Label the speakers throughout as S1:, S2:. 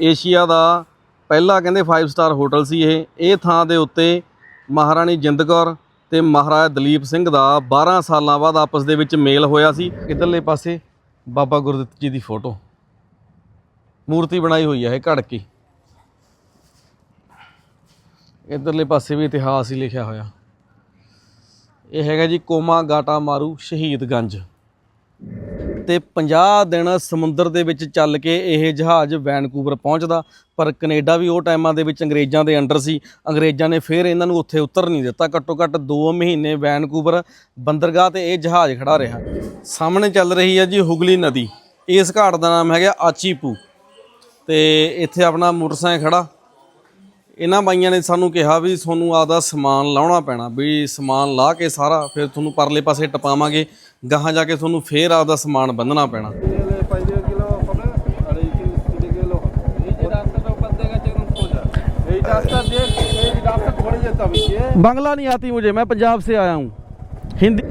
S1: Asia ਦਾ ਪਹਿਲਾ ਕਹਿੰਦੇ 5 star hotel ਸੀ ਇਹ। ਇਹ ਥਾਂ ਦੇ ਉੱਤੇ ਮਹਾਰਾਣੀ ਜਿੰਦ ਕੌਰ ਤੇ ਮਹਾਰਾਜਾ ਦਲੀਪ ਸਿੰਘ ਦਾ 12 ਸਾਲਾਂ ਬਾਅਦ ਆਪਸ ਦੇ ਵਿੱਚ ਮੇਲ ਹੋਇਆ ਸੀ। ਇਧਰਲੇ ਪਾਸੇ ਬਾਬਾ ਗੁਰਦਿੱਤ ਜੀ ਦੀ ਫੋਟੋ। ਮੂਰਤੀ ਬਣਾਈ ਹੋਈ ਹੈ ਇਹ ਘੜ ਕੇ। ਇਧਰਲੇ ਪਾਸੇ ਵੀ ਇਤਿਹਾਸ ਹੀ ਲਿਖਿਆ ਹੋਇਆ। ਇਹ ਹੈਗਾ ਜੀ ਕੋਮਾ ਗਾਟਾ ਮਾਰੂ ਸ਼ਹੀਦਗੰਜ। ਤੇ 50 ਦਿਨ ਸਮੁੰਦਰ ਦੇ ਵਿੱਚ ਚੱਲ ਕੇ ਇਹ ਜਹਾਜ਼ ਵੈਨਕੂਵਰ ਪਹੁੰਚਦਾ, ਪਰ ਕੈਨੇਡਾ ਵੀ ਉਹ ਟਾਈਮਾਂ ਦੇ ਵਿੱਚ ਅੰਗਰੇਜ਼ਾਂ ਦੇ ਅੰਡਰ ਸੀ। ਅੰਗਰੇਜ਼ਾਂ ਨੇ ਫਿਰ ਇਹਨਾਂ ਨੂੰ ਉੱਥੇ ਉਤਰ ਨਹੀਂ ਦਿੱਤਾ। ਘੱਟੋ ਘੱਟ 2 ਮਹੀਨੇ ਵੈਨਕੂਵਰ ਬੰਦਰਗਾਹ ਤੇ ਇਹ ਜਹਾਜ਼ ਖੜਾ ਰਿਹਾ। ਸਾਹਮਣੇ ਚੱਲ ਰਹੀ ਹੈ ਜੀ ਹੁਗਲੀ ਨਦੀ। ਇਸ ਘਾਟ ਦਾ ਨਾਮ ਹੈਗਾ ਆਚੀਪੂ। ਤੇ ਇੱਥੇ ਆਪਣਾ ਮੋਟਰਸਾਈਕਲ ਖੜਾ। ਇਹਨਾਂ ਬਾਈਆਂ ਨੇ ਸਾਨੂੰ ਕਿਹਾ ਵੀ ਤੁਹਾਨੂੰ ਆਪਦਾ ਸਮਾਨ ਲਾਉਣਾ ਪੈਣਾ ਵੀ ਸਮਾਨ ਲਾ ਕੇ ਸਾਰਾ ਫਿਰ ਤੁਹਾਨੂੰ ਪਰਲੇ ਪਾਸੇ ਟਪਾਵਾਂਗੇ ਗਾਹਾਂ ਜਾ ਕੇ ਤੁਹਾਨੂੰ ਫੇਰ ਆਪਦਾ ਸਮਾਨ ਬੰਨਣਾ ਪੈਣਾ बांग्ला नहीं आती मुझे मैं पंजाब से आया हूँ हिंदी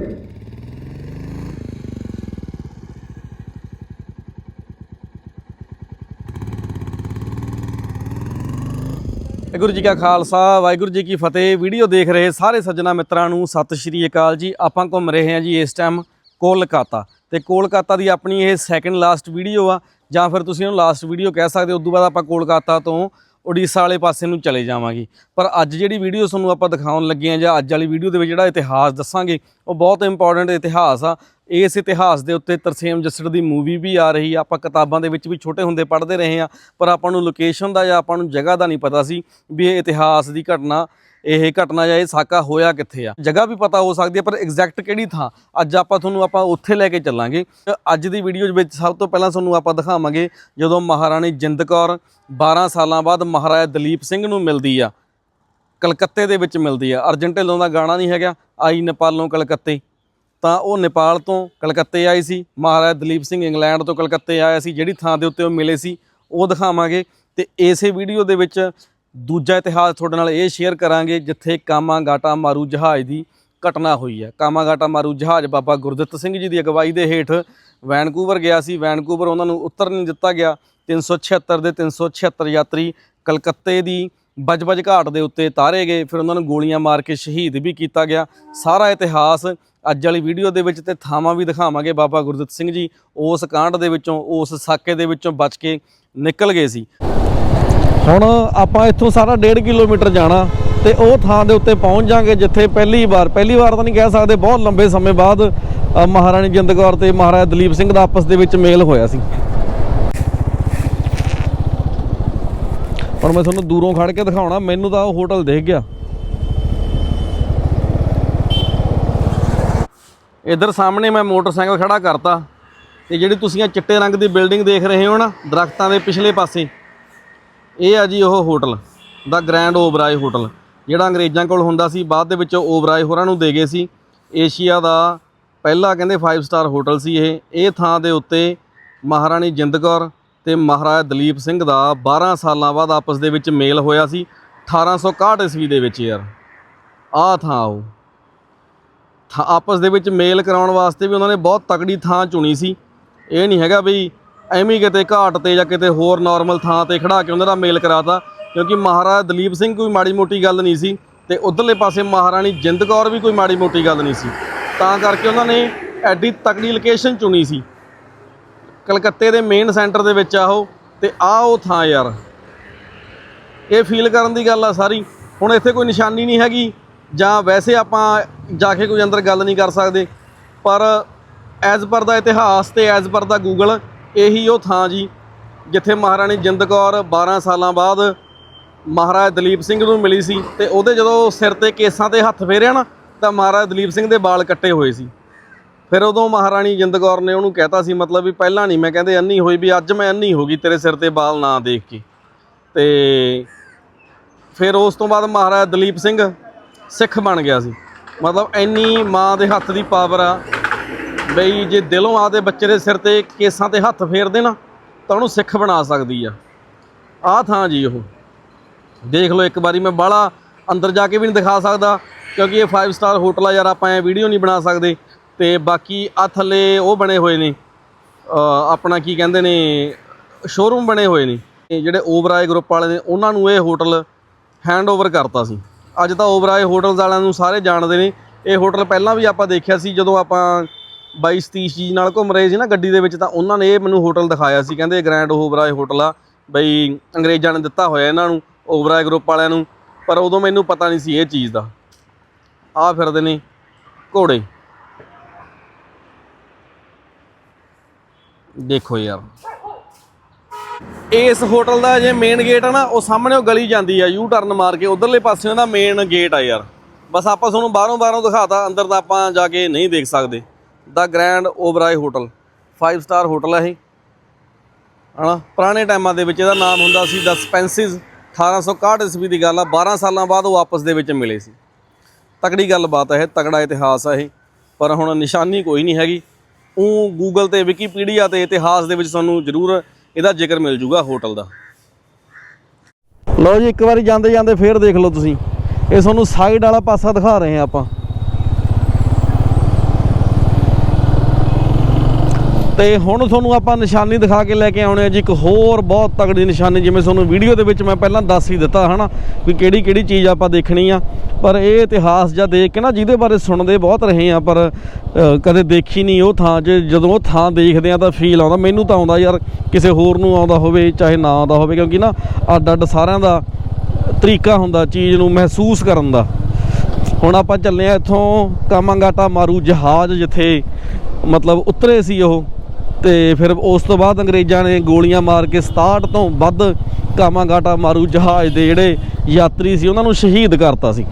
S1: ਵਾਹਿਗੁਰੂ ਜੀ ਕਾ ਖਾਲਸਾ, ਵਾਹਿਗੁਰੂ ਜੀ ਕੀ ਫਤਿਹ। ਵੀਡੀਓ ਦੇਖ ਰਹੇ ਸਾਰੇ ਸੱਜਣਾ ਮਿੱਤਰਾਂ ਨੂੰ ਸਤਿ ਸ਼੍ਰੀ ਅਕਾਲ ਜੀ। ਆਪਾਂ ਘੁੰਮ ਰਹੇ ਹਾਂ ਜੀ ਇਸ ਟਾਈਮ ਕੋਲਕਾਤਾ। ਤੇ ਕੋਲਕਾਤਾ ਦੀ ਆਪਣੀ ਇਹ ਸੈਕੰਡ ਲਾਸਟ ਵੀਡੀਓ ਆ, ਜਾਂ ਫਿਰ ਤੁਸੀਂ ਇਹਨੂੰ ਲਾਸਟ ਵੀਡੀਓ ਕਹਿ ਸਕਦੇ ਹੋ, ਉਸ ਤੋਂ ਬਾਅਦ ਆਪਾਂ ਕੋਲਕਾਤਾ ਤੋਂ ਉੜੀਸਾ ਵਾਲੇ ਪਾਸੇ ਨੂੰ ਚਲੇ ਜਾਵਾਂਗੇ। ਪਰ ਅੱਜ ਜਿਹੜੀ ਵੀਡੀਓ ਤੁਹਾਨੂੰ ਆਪਾਂ ਦਿਖਾਉਣ ਲੱਗੇ ਆ ਜਾਂ ਅੱਜ ਵਾਲੀ ਵੀਡੀਓ ਦੇ ਵਿੱਚ ਜਿਹੜਾ ਇਤਿਹਾਸ ਦੱਸਾਂਗੇ, ਉਹ ਬਹੁਤ ਇੰਪੋਰਟੈਂਟ ਇਤਿਹਾਸ ਆ। ਇਸ ਇਤਿਹਾਸ ਦੇ ਉੱਤੇ ਤਰਸੇਮ ਜੱਸੜ ਦੀ ਮੂਵੀ ਵੀ ਆ ਰਹੀ ਆ। ਆਪਾਂ ਕਿਤਾਬਾਂ ਦੇ ਵਿੱਚ ਵੀ ਛੋਟੇ ਹੁੰਦੇ ਪੜ੍ਹਦੇ ਰਹੇ ਆ ਪਰ ਆਪਾਂ ਨੂੰ ਲੋਕੇਸ਼ਨ ਦਾ ਜਾਂ ਆਪਾਂ ਨੂੰ ਜਗ੍ਹਾ ਦਾ ਨਹੀਂ ਪਤਾ ਸੀ ਵੀ ਇਹ ਇਤਿਹਾਸ ਦੀ ਘਟਨਾ ਇਹ ਘਟਨਾ ਜਾਂ ਇਹ ਸਾਕਾ ਹੋਇਆ ਕਿੱਥੇ ਆ? ਜਗ੍ਹਾ ਵੀ ਪਤਾ ਹੋ ਸਕਦੀ ਹੈ, ਪਰ ਐਗਜ਼ੈਕਟ ਕਿਹੜੀ ਥਾਂ? ਅੱਜ ਆਪਾਂ ਤੁਹਾਨੂੰ ਆਪਾਂ ਉੱਥੇ ਲੈ ਕੇ ਚੱਲਾਂਗੇ। ਤੇ ਅੱਜ ਦੀ ਵੀਡੀਓ ਦੇ ਵਿੱਚ ਸਭ ਤੋਂ ਪਹਿਲਾਂ ਤੁਹਾਨੂੰ ਆਪਾਂ ਦਿਖਾਵਾਂਗੇ ਜਦੋਂ ਮਹਾਰਾਣੀ ਜਿੰਦ ਕੌਰ 12 ਸਾਲਾਂ ਬਾਅਦ ਮਹਾਰਾਜਾ ਦਲੀਪ ਸਿੰਘ ਨੂੰ ਮਿਲਦੀ ਆ। ਕਲਕੱਤੇ ਦੇ ਵਿੱਚ ਮਿਲਦੀ ਆ। ਅਰਜਨ ਢਿੱਲੋਂ ਦਾ ਗਾਣਾ ਨਹੀਂ ਹੈਗਾ, ਆਈ ਨੇਪਾਲੋਂ ਕਲਕੱਤੇ। ਤਾਂ ਉਹ ਨੇਪਾਲ ਤੋਂ ਕਲਕੱਤੇ ਆਈ ਸੀ। ਮਹਾਰਾਜਾ ਦਲੀਪ ਸਿੰਘ ਇੰਗਲੈਂਡ ਤੋਂ ਕਲਕੱਤੇ ਆਇਆ ਸੀ। ਜਿਹੜੀ ਥਾਂ ਦੇ ਉੱਤੇ ਉਹ ਮਿਲੇ ਸੀ, ਉਹ ਦਿਖਾਵਾਂਗੇ। ਤੇ ਇਸੇ ਵੀਡੀਓ ਦੇ ਵਿੱਚ ਦੂਜਾ ਇਤਿਹਾਸ ਤੁਹਾਡੇ ਨਾਲ ਇਹ ਸ਼ੇਅਰ ਕਰਾਂਗੇ ਜਿੱਥੇ ਕਾਮਾਗਾਟਾ ਮਾਰੂ ਜਹਾਜ਼ ਦੀ ਘਟਨਾ ਹੋਈ ਹੈ। ਕਾਮਾਗਾਟਾ ਮਾਰੂ ਜਹਾਜ਼ ਬਾਬਾ ਗੁਰਦਿੱਤ ਸਿੰਘ ਜੀ ਦੀ ਅਗਵਾਈ ਦੇ ਹੇਠ ਵੈਨਕੂਵਰ ਗਿਆ ਸੀ। ਵੈਨਕੂਵਰ ਉਹਨਾਂ ਨੂੰ ਉਤਰ ਨਹੀਂ ਦਿੱਤਾ ਗਿਆ। 376 ਦੇ 376 ਯਾਤਰੀ ਕਲਕੱਤੇ ਦੀ ਬਜਬਜ ਘਾਟ ਦੇ ਉੱਤੇ ਤਾਰੇ ਗਏ। ਫਿਰ ਉਹਨਾਂ ਨੂੰ ਗੋਲੀਆਂ ਮਾਰ ਕੇ ਸ਼ਹੀਦ ਵੀ ਕੀਤਾ ਗਿਆ। ਸਾਰਾ ਇਤਿਹਾਸ ਅੱਜ ਵਾਲੀ ਵੀਡੀਓ ਦੇ ਵਿੱਚ ਤੇ ਥਾਵਾਂ ਵੀ ਦਿਖਾਵਾਂਗੇ ਬਾਬਾ ਗੁਰਦਿੱਤ ਸਿੰਘ ਜੀ। ਉਸ ਕਾਂਡ ਦੇ ਵਿੱਚੋਂ, ਉਸ ਸਾਕੇ ਦੇ ਵਿੱਚੋਂ ਬਚ ਕੇ ਨਿਕਲ ਗਏ ਸੀ। ਹੁਣ ਆਪਾਂ ਇੱਥੋਂ ਸਾਰਾ 1.5 ਕਿਲੋਮੀਟਰ ਜਾਣਾ ਤੇ ਉਹ ਥਾਂ ਦੇ ਉੱਤੇ ਪਹੁੰਚ ਜਾਾਂਗੇ ਜਿੱਥੇ ਪਹਿਲੀ ਵਾਰ ਪਹਿਲੀ ਵਾਰ ਤਾਂ ਨਹੀਂ ਕਹਿ ਸਕਦੇ, ਬਹੁਤ ਲੰਬੇ ਸਮੇਂ ਬਾਅਦ ਮਹਾਰਾਣੀ ਜਿੰਦ ਕੌਰ ਤੇ ਮਹਾਰਾਜਾ ਦਲੀਪ ਸਿੰਘ ਦਾ ਆਪਸ ਦੇ ਵਿੱਚ ਮੇਲ ਹੋਇਆ ਸੀ। ਹੁਣ ਮੈਂ ਤੁਹਾਨੂੰ ਦੂਰੋਂ ਖੜ ਕੇ ਦਿਖਾਉਣਾ, ਮੈਨੂੰ ਤਾਂ ਉਹ ਹੋਟਲ ਦੇਖ ਗਿਆ। ਇਧਰ ਸਾਹਮਣੇ ਮੈਂ ਮੋਟਰਸਾਈਕਲ ਖੜਾ ਕਰਤਾ, ਤੇ ਜਿਹੜੀ ਤੁਸੀਂ ਆ ਚਿੱਟੇ ਰੰਗ ਦੀ ਬਿਲਡਿੰਗ ਦੇਖ ਰਹੇ ਹੋ ਨਾ, ਦਰਖਤਾਂ ਦੇ ਪਿਛਲੇ ਪਾਸੇ ਇਹ ਆ ਜੀ ਉਹ hotel, the grand Oberoi hotel, ਜਿਹੜਾ ਅੰਗਰੇਜ਼ਾਂ ਕੋਲ ਹੁੰਦਾ ਸੀ, ਬਾਅਦ ਦੇ ਵਿੱਚ ਓਬਰਾਏ ਹੋਰਾਂ ਨੂੰ ਦੇ ਗਏ ਸੀ। ਏਸ਼ੀਆ ਦਾ ਪਹਿਲਾ ਕਹਿੰਦੇ 5 ਸਟਾਰ ਹੋਟਲ ਸੀ ਇਹ। ਇਹ ਥਾਂ ਦੇ ਉੱਤੇ ਮਹਾਰਾਣੀ ਜਿੰਦ ਕੌਰ ਤੇ ਮਹਾਰਾਜਾ ਦਲੀਪ ਸਿੰਘ ਦਾ 12 ਸਾਲਾਂ ਬਾਅਦ ਆਪਸ ਦੇ ਵਿੱਚ ਮੇਲ ਹੋਇਆ ਸੀ 1861 ਈਸਵੀ ਦੇ ਵਿੱਚ ਯਾਰ। ਆਹ ਥਾਂ ਉਹ। ਥਾਂ ਆਪਸ ਦੇ ਵਿੱਚ ਮੇਲ ਕਰਾਉਣ ਵਾਸਤੇ ਵੀ ਉਹਨਾਂ ਨੇ ਬਹੁਤ ਤਕੜੀ ਥਾਂ ਚੁਣੀ ਸੀ। ਇਹ ਨਹੀਂ ਹੈਗਾ ਵੀ ਐਵੇਂ ਕਿਤੇ ਘਾਟ ਤੇ ਜਾਂ ਕਿਤੇ ਹੋਰ ਨਾਰਮਲ ਥਾਂ ਤੇ ਖੜਾ ਕੇ ਉਹਨਾਂ ਦਾ ਮੇਲ ਕਰਾਤਾ, ਕਿਉਂਕਿ ਮਹਾਰਾਜਾ ਦਲੀਪ ਸਿੰਘ ਕੋਈ ਮਾੜੀ ਮੋਟੀ ਗੱਲ ਨਹੀਂ ਸੀ ਤੇ ਉਧਰਲੇ ਪਾਸੇ ਮਹਾਰਾਣੀ ਜਿੰਦ ਕੌਰ ਵੀ ਕੋਈ ਮਾੜੀ ਮੋਟੀ ਗੱਲ ਨਹੀਂ ਸੀ। ਤਾਂ ਕਰਕੇ ਉਹਨਾਂ ਨੇ ਐਡੀ ਤਕੜੀ ਲੋਕੇਸ਼ਨ ਚੁਣੀ ਸੀ। ਕਲਕੱਤੇ ਦੇ ਮੇਨ ਸੈਂਟਰ ਦੇ ਵਿੱਚ ਆਹੋ ਉਹ ਤੇ ਆ ਉਹ ਥਾਂ ਯਾਰ। ਇਹ ਫੀਲ ਕਰਨ ਦੀ ਗੱਲ ਆ ਸਾਰੀ। ਹੁਣ ਇੱਥੇ ਕੋਈ ਨਿਸ਼ਾਨੀ ਨਹੀਂ ਹੈਗੀ, ਜਾਂ ਵੈਸੇ ਆਪਾਂ ਜਾ ਕੇ ਕੋਈ ਅੰਦਰ ਗੱਲ ਨਹੀਂ ਕਰ ਸਕਦੇ, ਪਰ ਐਜ਼ ਪਰ ਦਾ ਇਤਿਹਾਸ ਤੇ ਐਜ਼ ਪਰ ਦਾ ਗੂਗਲ ਇਹੀ ਉਹ ਥਾਂ ਜੀ, ਜਿੱਥੇ ਮਹਾਰਾਣੀ ਜਿੰਦ ਕੌਰ 12 ਸਾਲਾਂ ਬਾਅਦ ਮਹਾਰਾਜਾ ਦਲੀਪ ਸਿੰਘ ਨੂੰ ਮਿਲੀ ਸੀ ਤੇ ਉਹਦੇ ਜਦੋਂ ਸਿਰ ਤੇ ਕੇਸਾਂ ਤੇ ਹੱਥ ਫੇਰਿਆ ਨਾ, ਤਾਂ ਮਹਾਰਾਜਾ ਦਲੀਪ ਸਿੰਘ ਦੇ ਵਾਲ ਕੱਟੇ ਹੋਏ ਸੀ। ਫਿਰ ਉਦੋਂ ਮਹਾਰਾਣੀ ਜਿੰਦ ਕੌਰ ਨੇ ਉਹਨੂੰ ਕਹਿਤਾ ਸੀ, ਮਤਲਬ ਵੀ ਪਹਿਲਾਂ ਨਹੀਂ ਮੈਂ ਕਹਿੰਦੇ ਅੰਨੀ ਹੋਈ ਵੀ ਅੱਜ ਮੈਂ ਅੰਨੀ ਹੋ ਗਈ ਤੇਰੇ ਸਿਰ ਤੇ ਵਾਲ ਨਾ ਦੇਖ ਕੇ। ਤੇ ਫਿਰ ਉਸ ਤੋਂ ਬਾਅਦ ਮਹਾਰਾਜਾ ਦਲੀਪ ਸਿੰਘ ਸਿੱਖ ਬਣ ਗਿਆ ਸੀ। ਮਤਲਬ ਇੰਨੀ ਮਾਂ ਦੇ ਹੱਥ ਦੀ ਪਾਵਰ ਆ ਬਈ ਜੇ ਦਿਲੋਂ ਆਦੇ ਬੱਚੇ ਦੇ ਸਿਰ ਤੇ ਕੇਸਾਂ ਤੇ ਹੱਥ ਫੇਰਦੇ ਨਾ ਤਾਂ ਉਹਨੂੰ ਸਿੱਖ ਬਣਾ ਸਕਦੀ ਆ। ਆਹ ਥਾਂ ਜੀ ਉਹ। ਦੇਖ ਲਓ ਇੱਕ ਵਾਰੀ ਮੈਂ ਬਾਹਲਾ ਅੰਦਰ ਜਾ ਕੇ ਵੀ ਨਹੀਂ ਦਿਖਾ ਸਕਦਾ, ਕਿਉਂਕਿ ਇਹ 5 ਸਟਾਰ ਹੋਟਲ ਆ ਯਾਰ, ਆਪਾਂ ਐ ਵੀਡੀਓ ਨਹੀਂ ਬਣਾ ਸਕਦੇ। ਤੇ ਬਾਕੀ ਆ ਥੱਲੇ ਉਹ ਬਣੇ ਹੋਏ ਨੇ ਆਪਣਾ ਕੀ ਕਹਿੰਦੇ ਨੇ ਸ਼ੋਰੂਮ ਬਣੇ ਹੋਏ ਨੇ। ਜਿਹੜੇ ਓਵਰਾਏ ਗਰੁੱਪ ਵਾਲੇ ਨੇ, ਉਹਨਾਂ ਨੂੰ ਇਹ ਹੋਟਲ ਹੈਂਡਓਵਰ ਕਰਤਾ ਸੀ। ਅੱਜ ਤਾਂ ਓਵਰਾਏ ਹੋਟਲਸ ਵਾਲਿਆਂ ਨੂੰ ਸਾਰੇ ਜਾਣਦੇ ਨੇ। ਇਹ ਹੋਟਲ ਪਹਿਲਾਂ ਵੀ ਆਪਾਂ ਦੇਖਿਆ ਸੀ, ਜਦੋਂ ਆਪਾਂ ਬਾਈ ਸਤੀਸ਼ ਜੀ ਨਾਲ ਘੁੰਮ ਰਹੇ ਸੀ ਨਾ ਗੱਡੀ ਦੇ ਵਿੱਚ, ਤਾਂ ਉਹਨਾਂ ਨੇ ਇਹ ਮੈਨੂੰ ਹੋਟਲ ਦਿਖਾਇਆ ਸੀ। ਕਹਿੰਦੇ ਗ੍ਰੈਂਡ ਓਬਰਾਏ ਹੋਟਲ ਆ। ਬਈ ਅੰਗਰੇਜ਼ਾਂ ਨੇ ਦਿੱਤਾ ਹੋਇਆ ਇਹਨਾਂ ਨੂੰ ਓਵਰਾਏ ਗਰੁੱਪ ਵਾਲਿਆਂ ਨੂੰ, ਪਰ ਉਦੋਂ ਮੈਨੂੰ ਪਤਾ ਨਹੀਂ ਸੀ ਇਹ ਚੀਜ਼ ਦਾ। ਆ ਫਿਰਦੇ ਨੇ ਘੋੜੇ। ਦੇਖੋ ਯਾਰ। ਇਸ ਹੋਟਲ ਦਾ ਜੇ ਮੇਨ ਗੇਟ ਆ ਨਾ, ਉਹ ਸਾਹਮਣੇ ਉਹ ਗਲੀ ਜਾਂਦੀ ਆ ਯੂ ਟਰਨ ਮਾਰ ਕੇ ਉਧਰਲੇ ਪਾਸੇ ਉਹਦਾ ਮੇਨ ਗੇਟ ਆ ਯਾਰ। ਬਸ ਆਪਾਂ ਤੁਹਾਨੂੰ ਬਾਹਰੋਂ ਬਾਹਰੋਂ ਦਿਖਾਤਾ, ਅੰਦਰ ਤਾਂ ਆਪਾਂ ਜਾ ਕੇ ਨਹੀਂ ਦੇਖ ਸਕਦੇ। The grand Oberoi hotel 5 star hotel ਹੈ ਇਹ। ਹਨਾ? ਪੁਰਾਣੇ ਟਾਈਮਾਂ ਦੇ ਵਿੱਚ ਇਹਦਾ ਨਾਮ ਹੁੰਦਾ ਸੀ ਦ ਸਪੈਂਸਿਸ 1861 ਈਸਵੀ ਦੀ ਗੱਲ ਆ। 12 ਸਾਲਾਂ ਬਾਅਦ ਉਹ ਆਪਸ ਦੇ ਵਿੱਚ ਮਿਲੇ ਸੀ। ਤਕੜੀ ਗੱਲਬਾਤ ਹੈ ਇਹ, ਤਕੜਾ ਇਤਿਹਾਸ ਹੈ ਇਹ। ਪਰ ਹੁਣ ਨਿਸ਼ਾਨੀ ਕੋਈ ਨਹੀਂ ਹੈਗੀ। ਉਹ ਗੂਗਲ ਤੇ ਵਿਕੀਪੀਡੀਆ ਤੇ ਇਤਿਹਾਸ ਦੇ ਵਿੱਚ ਤੁਹਾਨੂੰ ਜ਼ਰੂਰ ਇਹਦਾ ਜ਼ਿਕਰ ਮਿਲ ਜੂਗਾ ਹੋਟਲ ਦਾ। ਲਓ ਜੀ, ਇੱਕ ਵਾਰੀ ਜਾਂਦੇ ਜਾਂਦੇ ਫੇਰ ਦੇਖ ਲਓ ਤੁਸੀਂ। ਇਹ ਤੁਹਾਨੂੰ ਸਾਈਡ ਵਾਲਾ ਪਾਸਾ ਦਿਖਾ ਰਹੇ ਹਾਂ ਆਪਾਂ। ਤੇ ਹੁਣ ਤੁਹਾਨੂੰ ਆਪਾਂ ਨਿਸ਼ਾਨੀ ਦਿਖਾ ਕੇ ਲੈ ਕੇ ਆਉਣੇ ਆ ਜੀ, ਇੱਕ ਹੋਰ ਬਹੁਤ ਤਗੜੀ ਨਿਸ਼ਾਨੀ, ਜਿਵੇਂ ਤੁਹਾਨੂੰ ਵੀਡੀਓ ਦੇ ਵਿੱਚ ਮੈਂ ਪਹਿਲਾਂ ਦੱਸ ਹੀ ਦਿੱਤਾ, ਹਨਾ, ਵੀ ਕਿਹੜੀ ਕਿਹੜੀ ਚੀਜ਼ ਆਪਾਂ ਦੇਖਣੀ ਆ। ਪਰ ਇਹ ਇਤਿਹਾਸ ਜਾਂ ਦੇਖ ਕੇ ਨਾ ਜਿਹਦੇ ਬਾਰੇ ਸੁਣਦੇ ਬਹੁਤ ਰਹੇ ਆ, ਪਰ ਕਦੇ ਦੇਖੀ ਨਹੀਂ ਉਹ ਥਾਂ 'ਚ ਜਦੋਂ ਉਹ ਥਾਂ ਦੇਖਦੇ ਆ ਤਾਂ ਫੀਲ ਆਉਂਦਾ। ਮੈਨੂੰ ਤਾਂ ਆਉਂਦਾ ਯਾਰ, ਕਿਸੇ ਹੋਰ ਨੂੰ ਆਉਂਦਾ ਹੋਵੇ, ਚਾਹੇ ਨਾ ਆਉਂਦਾ ਹੋਵੇ, ਕਿਉਂਕਿ ਨਾ ਅੱਡ ਅੱਡ ਸਾਰਿਆਂ ਦਾ ਤਰੀਕਾ ਹੁੰਦਾ ਚੀਜ਼ ਨੂੰ ਮਹਿਸੂਸ ਕਰਨ ਦਾ। ਹੁਣ ਆਪਾਂ ਚੱਲੇ ਆ ਇੱਥੋਂ ਕਾਮਾਂਗਾਟਾ ਮਾਰੂ ਜਹਾਜ਼, ਜਿੱਥੇ ਮਤਲਬ ਉਤਰੇ ਸੀ ਉਹ। ਤੇ ਫਿਰ ਉਸ ਤੋਂ ਬਾਅਦ ਅੰਗਰੇਜ਼ਾਂ ਨੇ ਗੋਲੀਆਂ ਮਾਰ ਕੇ 67 ਤੋਂ ਵੱਧ ਕਾਮਾਂਗਾਟਾ ਮਾਰੂ ਜਹਾਜ਼ ਦੇ ਜਿਹੜੇ ਯਾਤਰੀ ਸੀ, ਉਹਨਾਂ ਨੂੰ ਸ਼ਹੀਦ ਕਰਤਾ ਸੀ।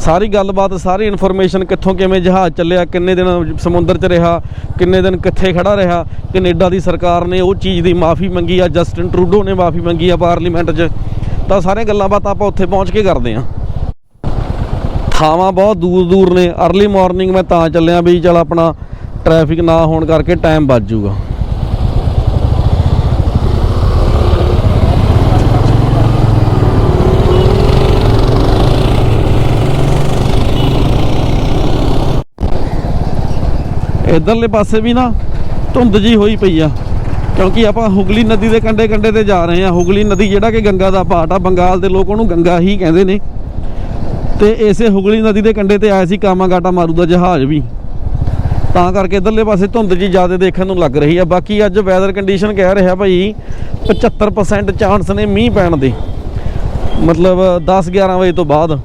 S1: ਸਾਰੀ ਗੱਲਬਾਤ, ਸਾਰੀ ਇਨਫੋਰਮੇਸ਼ਨ ਕਿੱਥੋਂ ਕਿਵੇਂ ਜਹਾਜ਼ ਚੱਲਿਆ, ਕਿੰਨੇ ਦਿਨ ਸਮੁੰਦਰ 'ਚ ਰਿਹਾ, ਕਿੰਨੇ ਦਿਨ ਕਿੱਥੇ ਖੜਾ ਰਿਹਾ, ਕੈਨੇਡਾ ਦੀ ਸਰਕਾਰ ਨੇ ਉਹ ਚੀਜ਼ ਦੀ ਮਾਫੀ ਮੰਗੀ ਆ, ਜਸਟਿਨ ਟਰੂਡੋ ਨੇ ਮਾਫੀ ਮੰਗੀ ਆ ਪਾਰਲੀਮੈਂਟ 'ਚ। ਤਾਂ ਸਾਰੀਆਂ ਗੱਲਾਂ ਬਾਤਾਂ ਆਪਾਂ ਉੱਥੇ ਪਹੁੰਚ ਕੇ ਕਰਦੇ ਆਂ ਥਾਵਾਂ ਬਹੁਤ ਦੂਰ ਦੂਰ ਨੇ। अर्ਲੀ ਮਾਰਨਿੰਗ ਮੈਂ ਤਾਂ ਚੱਲਿਆ ਵੀ ਚਲ ਆਪਣਾ ਟ੍ਰੈਫਿਕ ਨਾ ਹੋਣ ਕਰਕੇ ਟਾਈਮ ਬਚ ਜਾਊਗਾ। ਇਧਰਲੇ ਪਾਸੇ ਵੀ ਨਾ ਧੁੰਦ ਜੀ ਹੋਈ ਪਈ ਆ, ਕਿਉਂਕਿ ਆਪਾਂ ਹੁਗਲੀ ਨਦੀ ਦੇ ਕੰਢੇ ਕੰਢੇ ਤੇ ਜਾ ਰਹੇ ਆ ਹੁਗਲੀ ਨਦੀ ਜਿਹੜਾ ਕਿ ਗੰਗਾ ਦਾ ਪਾਟ ਆ, ਬੰਗਾਲ ਦੇ ਲੋਕ ਉਹਨੂੰ ਗੰਗਾ ਹੀ ਕਹਿੰਦੇ ਨੇ। ਤੇ ਇਸੇ ਹੁਗਲੀ ਨਦੀ ਦੇ ਕੰਢੇ ਤੇ ਆਇਆ ਸੀ ਕਾਮਾਗਾਟਾ ਮਾਰੂ ਦਾ ਜਹਾਜ਼ ਵੀ। ਤਾਂ ਕਰਕੇ ਇਧਰਲੇ ਪਾਸੇ ਧੁੰਦ ਜੀ ਜ਼ਿਆਦਾ ਦੇਖਣ ਨੂੰ ਲੱਗ ਰਹੀ ਆ। ਬਾਕੀ ਅੱਜ ਵੈਦਰ ਕੰਡੀਸ਼ਨ ਕਹਿ ਰਿਹਾ ਭਾਈ 75% ਚਾਂਸ ਨੇ ਮੀਂਹ ਪੈਣ ਦੇ। ਮਤਲਬ 10 11 ਵਜੇ ਤੋਂ ਬਾਅਦ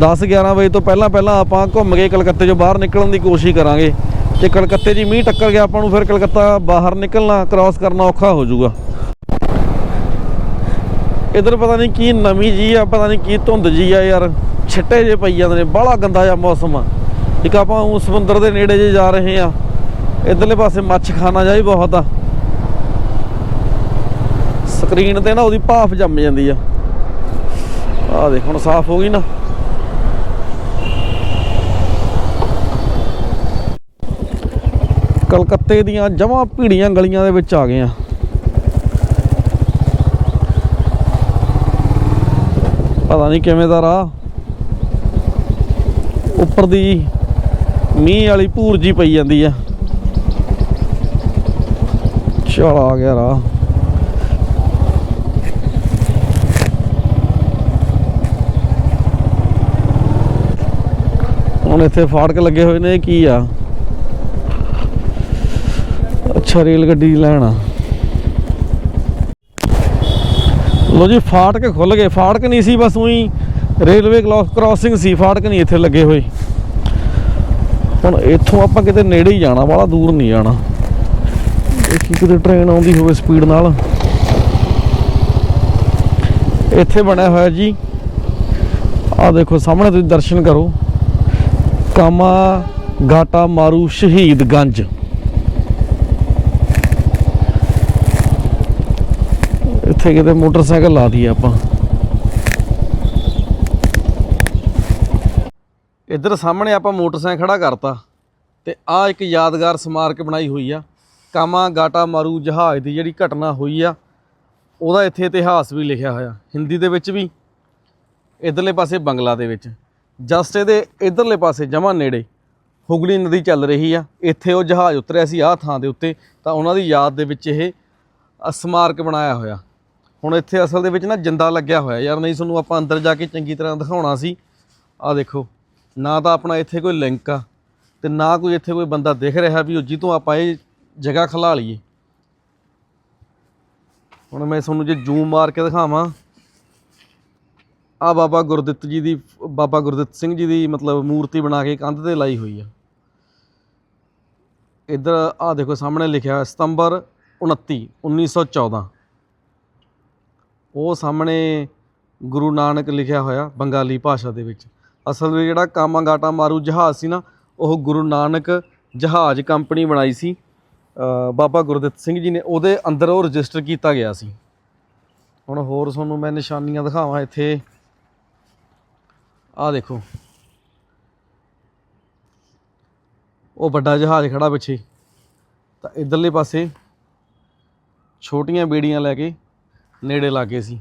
S1: 10 11 ਵਜੇ ਤੋਂ ਪਹਿਲਾਂ ਪਹਿਲਾਂ ਆਪਾਂ ਘੁੰਮ ਕੇ ਕਲਕੱਤੇ ਚੋਂ ਬਾਹਰ ਨਿਕਲਣ ਦੀ ਕੋਸ਼ਿਸ਼ ਕਰਾਂਗੇ। ਜੇ ਕਲਕੱਤੇ 'ਚ ਹੀ ਮੀਂਹ ਟੱਕਰ ਗਿਆ ਆਪਾਂ ਨੂੰ ਫਿਰ ਕਲਕੱਤਾ ਬਾਹਰ ਨਿਕਲਣਾ ਕ੍ਰਾਸ ਕਰਨਾ ਔਖਾ ਹੋ ਜਾਊਗਾ। ਇਧਰ ਪਤਾ ਨਹੀਂ ਕੀ ਨਵੀਂ ਜੀ ਆ, ਪਤਾ ਨਹੀਂ ਕੀ ਧੁੰਦ ਜੀ ਆ ਯਾਰ। ਛਿੱਟੇ ਜੇ ਪਈ ਜਾਂਦੇ ਨੇ ਬੜਾ ਗੰਦਾ ਜਿਹਾ ਮੌਸਮ ਆ। ਇੱਕ ਆਪਾਂ ਉਹ ਸਮੁੰਦਰ ਦੇ ਨੇੜੇ ਜੇ ਜਾ ਰਹੇ ਆ। ਇਧਰਲੇ ਪਾਸੇ ਮੱਛ ਖਾਣਾ ਜਾਈ ਬਹੁਤ ਆ। ਸਕਰੀਨ ਤੇ ਨਾ ਉਹਦੀ ਭਾਫ ਜੰਮ ਜਾਂਦੀ ਆ। ਆ ਦੇਖ, ਹੁਣ ਸਾਫ਼ ਹੋ ਗਈ ਨਾ। ਕਲਕੱਤੇ ਦੀਆਂ ਜਮਾਂ ਭੀੜੀਆਂ ਗਲੀਆਂ ਦੇ ਵਿੱਚ ਆ ਗਏ ਆ। ਪਤਾ ਨਹੀਂ ਕਿਵੇਂ ਦਾ ਰਾਹ। ਉੱਪਰ ਦੀ ਮੀਂਹ ਵਾਲੀ ਭੂਰ ਜੀ ਪਈ ਜਾਂਦੀ ਆ। ਚਲ ਆ ਗਿਆ ਰਾਹ। ਹੁਣ ਇੱਥੇ ਫਾਟਕ ਲੱਗੇ ਹੋਏ ਨੇ, ਕੀ ਆ? ਅੱਛਾ, ਰੇਲ ਗੱਡੀ ਦੀ ਲੈਣ ਆ। ਲੋ ਜੀ, ਫਾਟਕ ਖੁੱਲ ਗਏ। ਫਾਟਕ ਨਹੀਂ ਸੀ, ਬਸ ਉਹੀ ਰੇਲਵੇ ਕ੍ਰਾਸਿੰਗ ਸੀ। ਫਾਟਕ ਨਹੀਂ ਇੱਥੇ ਲੱਗੇ ਹੋਏ। ਹੁਣ ਇੱਥੋਂ ਆਪਾਂ ਕਿਤੇ ਨੇੜੇ ਹੀ ਜਾਣਾ, ਬਾਹਲਾ ਦੂਰ ਨਹੀਂ ਜਾਣਾ। ਦੇਖੀ ਕਿਤੇ ਟ੍ਰੇਨ ਆਉਂਦੀ ਹੋਵੇ ਸਪੀਡ ਨਾਲ? ਇੱਥੇ ਬਣਿਆ ਹੋਇਆ ਜੀ, ਆਹ ਦੇਖੋ ਸਾਹਮਣੇ ਤੁਸੀਂ ਦਰਸ਼ਨ ਕਰੋ। ਕਾਮਾ ਘਾਟਾ ਮਾਰੂ ਸ਼ਹੀਦਗੰਜ ਇੱਥੇ ਕਿਤੇ ਮੋਟਰਸਾਈਕਲ ਲਾ ਦਈਏ ਆਪਾਂ। ਇੱਧਰ ਸਾਹਮਣੇ ਆਪਾਂ ਮੋਟਰਸਾਈਕਲ ਖੜਾ ਕਰਤਾ ਤੇ ਆ ਇੱਕ ਯਾਦਗਾਰ ਸਮਾਰਕ ਬਣਾਈ ਹੋਈ ਆ। ਕਾਮਾ ਗਾਟਾ ਮਾਰੂ ਜਹਾਜ਼ ਦੀ ਜਿਹੜੀ ਘਟਨਾ ਹੋਈ ਆ, ਉਹਦਾ ਇੱਥੇ ਇਤਿਹਾਸ ਵੀ ਲਿਖਿਆ ਹੋਇਆ, ਹਿੰਦੀ ਦੇ ਵਿੱਚ ਵੀ, ਇਧਰਲੇ ਪਾਸੇ ਬੰਗਲਾ ਦੇ ਵਿੱਚ। ਜਸਟ ਇਹਦੇ ਇਧਰਲੇ ਪਾਸੇ ਜਮਾ ਨੇੜੇ ਹੁਗਲੀ ਨਦੀ ਚੱਲ ਰਹੀ ਆ, ਇੱਥੇ ਉਹ ਜਹਾਜ਼ ਉਤਰਿਆ ਸੀ ਆਹ ਥਾਂ ਦੇ ਉੱਤੇ, ਤਾਂ ਉਹਨਾਂ ਦੀ ਯਾਦ ਦੇ ਵਿੱਚ ਇਹ ਸਮਾਰਕ ਬਣਾਇਆ ਹੋਇਆ। ਹੁਣ ਇੱਥੇ ਅਸਲ ਦੇ ਵਿੱਚ ਨਾ ਜਿੰਦਾ ਲੱਗਿਆ ਹੋਇਆ, ਯਾਰ ਨਹੀਂ ਤੁਹਾਨੂੰ ਆਪਾਂ ਅੰਦਰ ਜਾ ਕੇ ਚੰਗੀ ਤਰ੍ਹਾਂ ਦਿਖਾਉਣਾ ਸੀ। ਆਹ ਦੇਖੋ। ਨਾ ਤਾਂ ਆਪਣਾ ਇੱਥੇ ਕੋਈ ਲਿੰਕ ਆ ਤੇ ਨਾ ਕੋਈ ਇੱਥੇ ਕੋਈ ਬੰਦਾ ਦਿਖ ਰਿਹਾ ਵੀ ਉਹ ਜਿੱਤੋਂ ਆਪਾਂ ਇਹ ਜਗ੍ਹਾ ਖਲਾ ਲਈਏ। ਹੁਣ ਮੈਂ ਤੁਹਾਨੂੰ ਜੇ ਜ਼ੂਮ ਮਾਰ ਕੇ ਦਿਖਾਵਾਂ। ਆ ਬਾਬਾ ਗੁਰਦਿੱਤ ਜੀ ਦੀ, ਬਾਬਾ ਗੁਰਦਿੱਤ ਸਿੰਘ ਜੀ ਦੀ ਮਤਲਬ ਮੂਰਤੀ ਬਣਾ ਕੇ ਕੰਧ ਤੇ ਲਾਈ ਹੋਈ ਆ। ਇੱਧਰ ਆ ਦੇਖੋ ਸਾਹਮਣੇ ਲਿਖਿਆ ਹੋਇਆ ਸਤੰਬਰ 29 1914 ਉਹ ਸਾਹਮਣੇ ਗੁਰੂ ਨਾਨਕ ਲਿਖਿਆ ਹੋਇਆ ਬੰਗਾਲੀ ਭਾਸ਼ਾ ਦੇ ਵਿੱਚ। ਅਸਲ ਵਿੱਚ ਜਿਹੜਾ ਕਾਮਾਗਾਟਾ ਮਾਰੂ ਜਹਾਜ਼ ਸੀ ਨਾ, ਉਹ ਗੁਰੂ ਨਾਨਕ ਜਹਾਜ਼ ਕੰਪਨੀ ਬਣਾਈ ਸੀ। ਬਾਬਾ ਗੁਰਦਿੱਤ ਸਿੰਘ ਜੀ ਨੇ, ਉਹਦੇ ਅੰਦਰ ਉਹ ਰਜਿਸਟਰ ਕੀਤਾ ਗਿਆ ਸੀ। ਹੁਣ ਹੋਰ ਤੁਹਾਨੂੰ ਮੈਂ ਨਿਸ਼ਾਨੀਆਂ ਦਿਖਾਵਾਂ ਇੱਥੇ। ਆਹ ਦੇਖੋ। ਉਹ ਵੱਡਾ ਜਹਾਜ਼ ਖੜਾ ਪਿੱਛੇ। ਤਾਂ ਇਧਰਲੇ ਪਾਸੇ ਛੋਟੀਆਂ ਬੇੜੀਆਂ ਲੈ ਕੇ ਨੇੜੇ ਲਾਗੇ ਸੀ।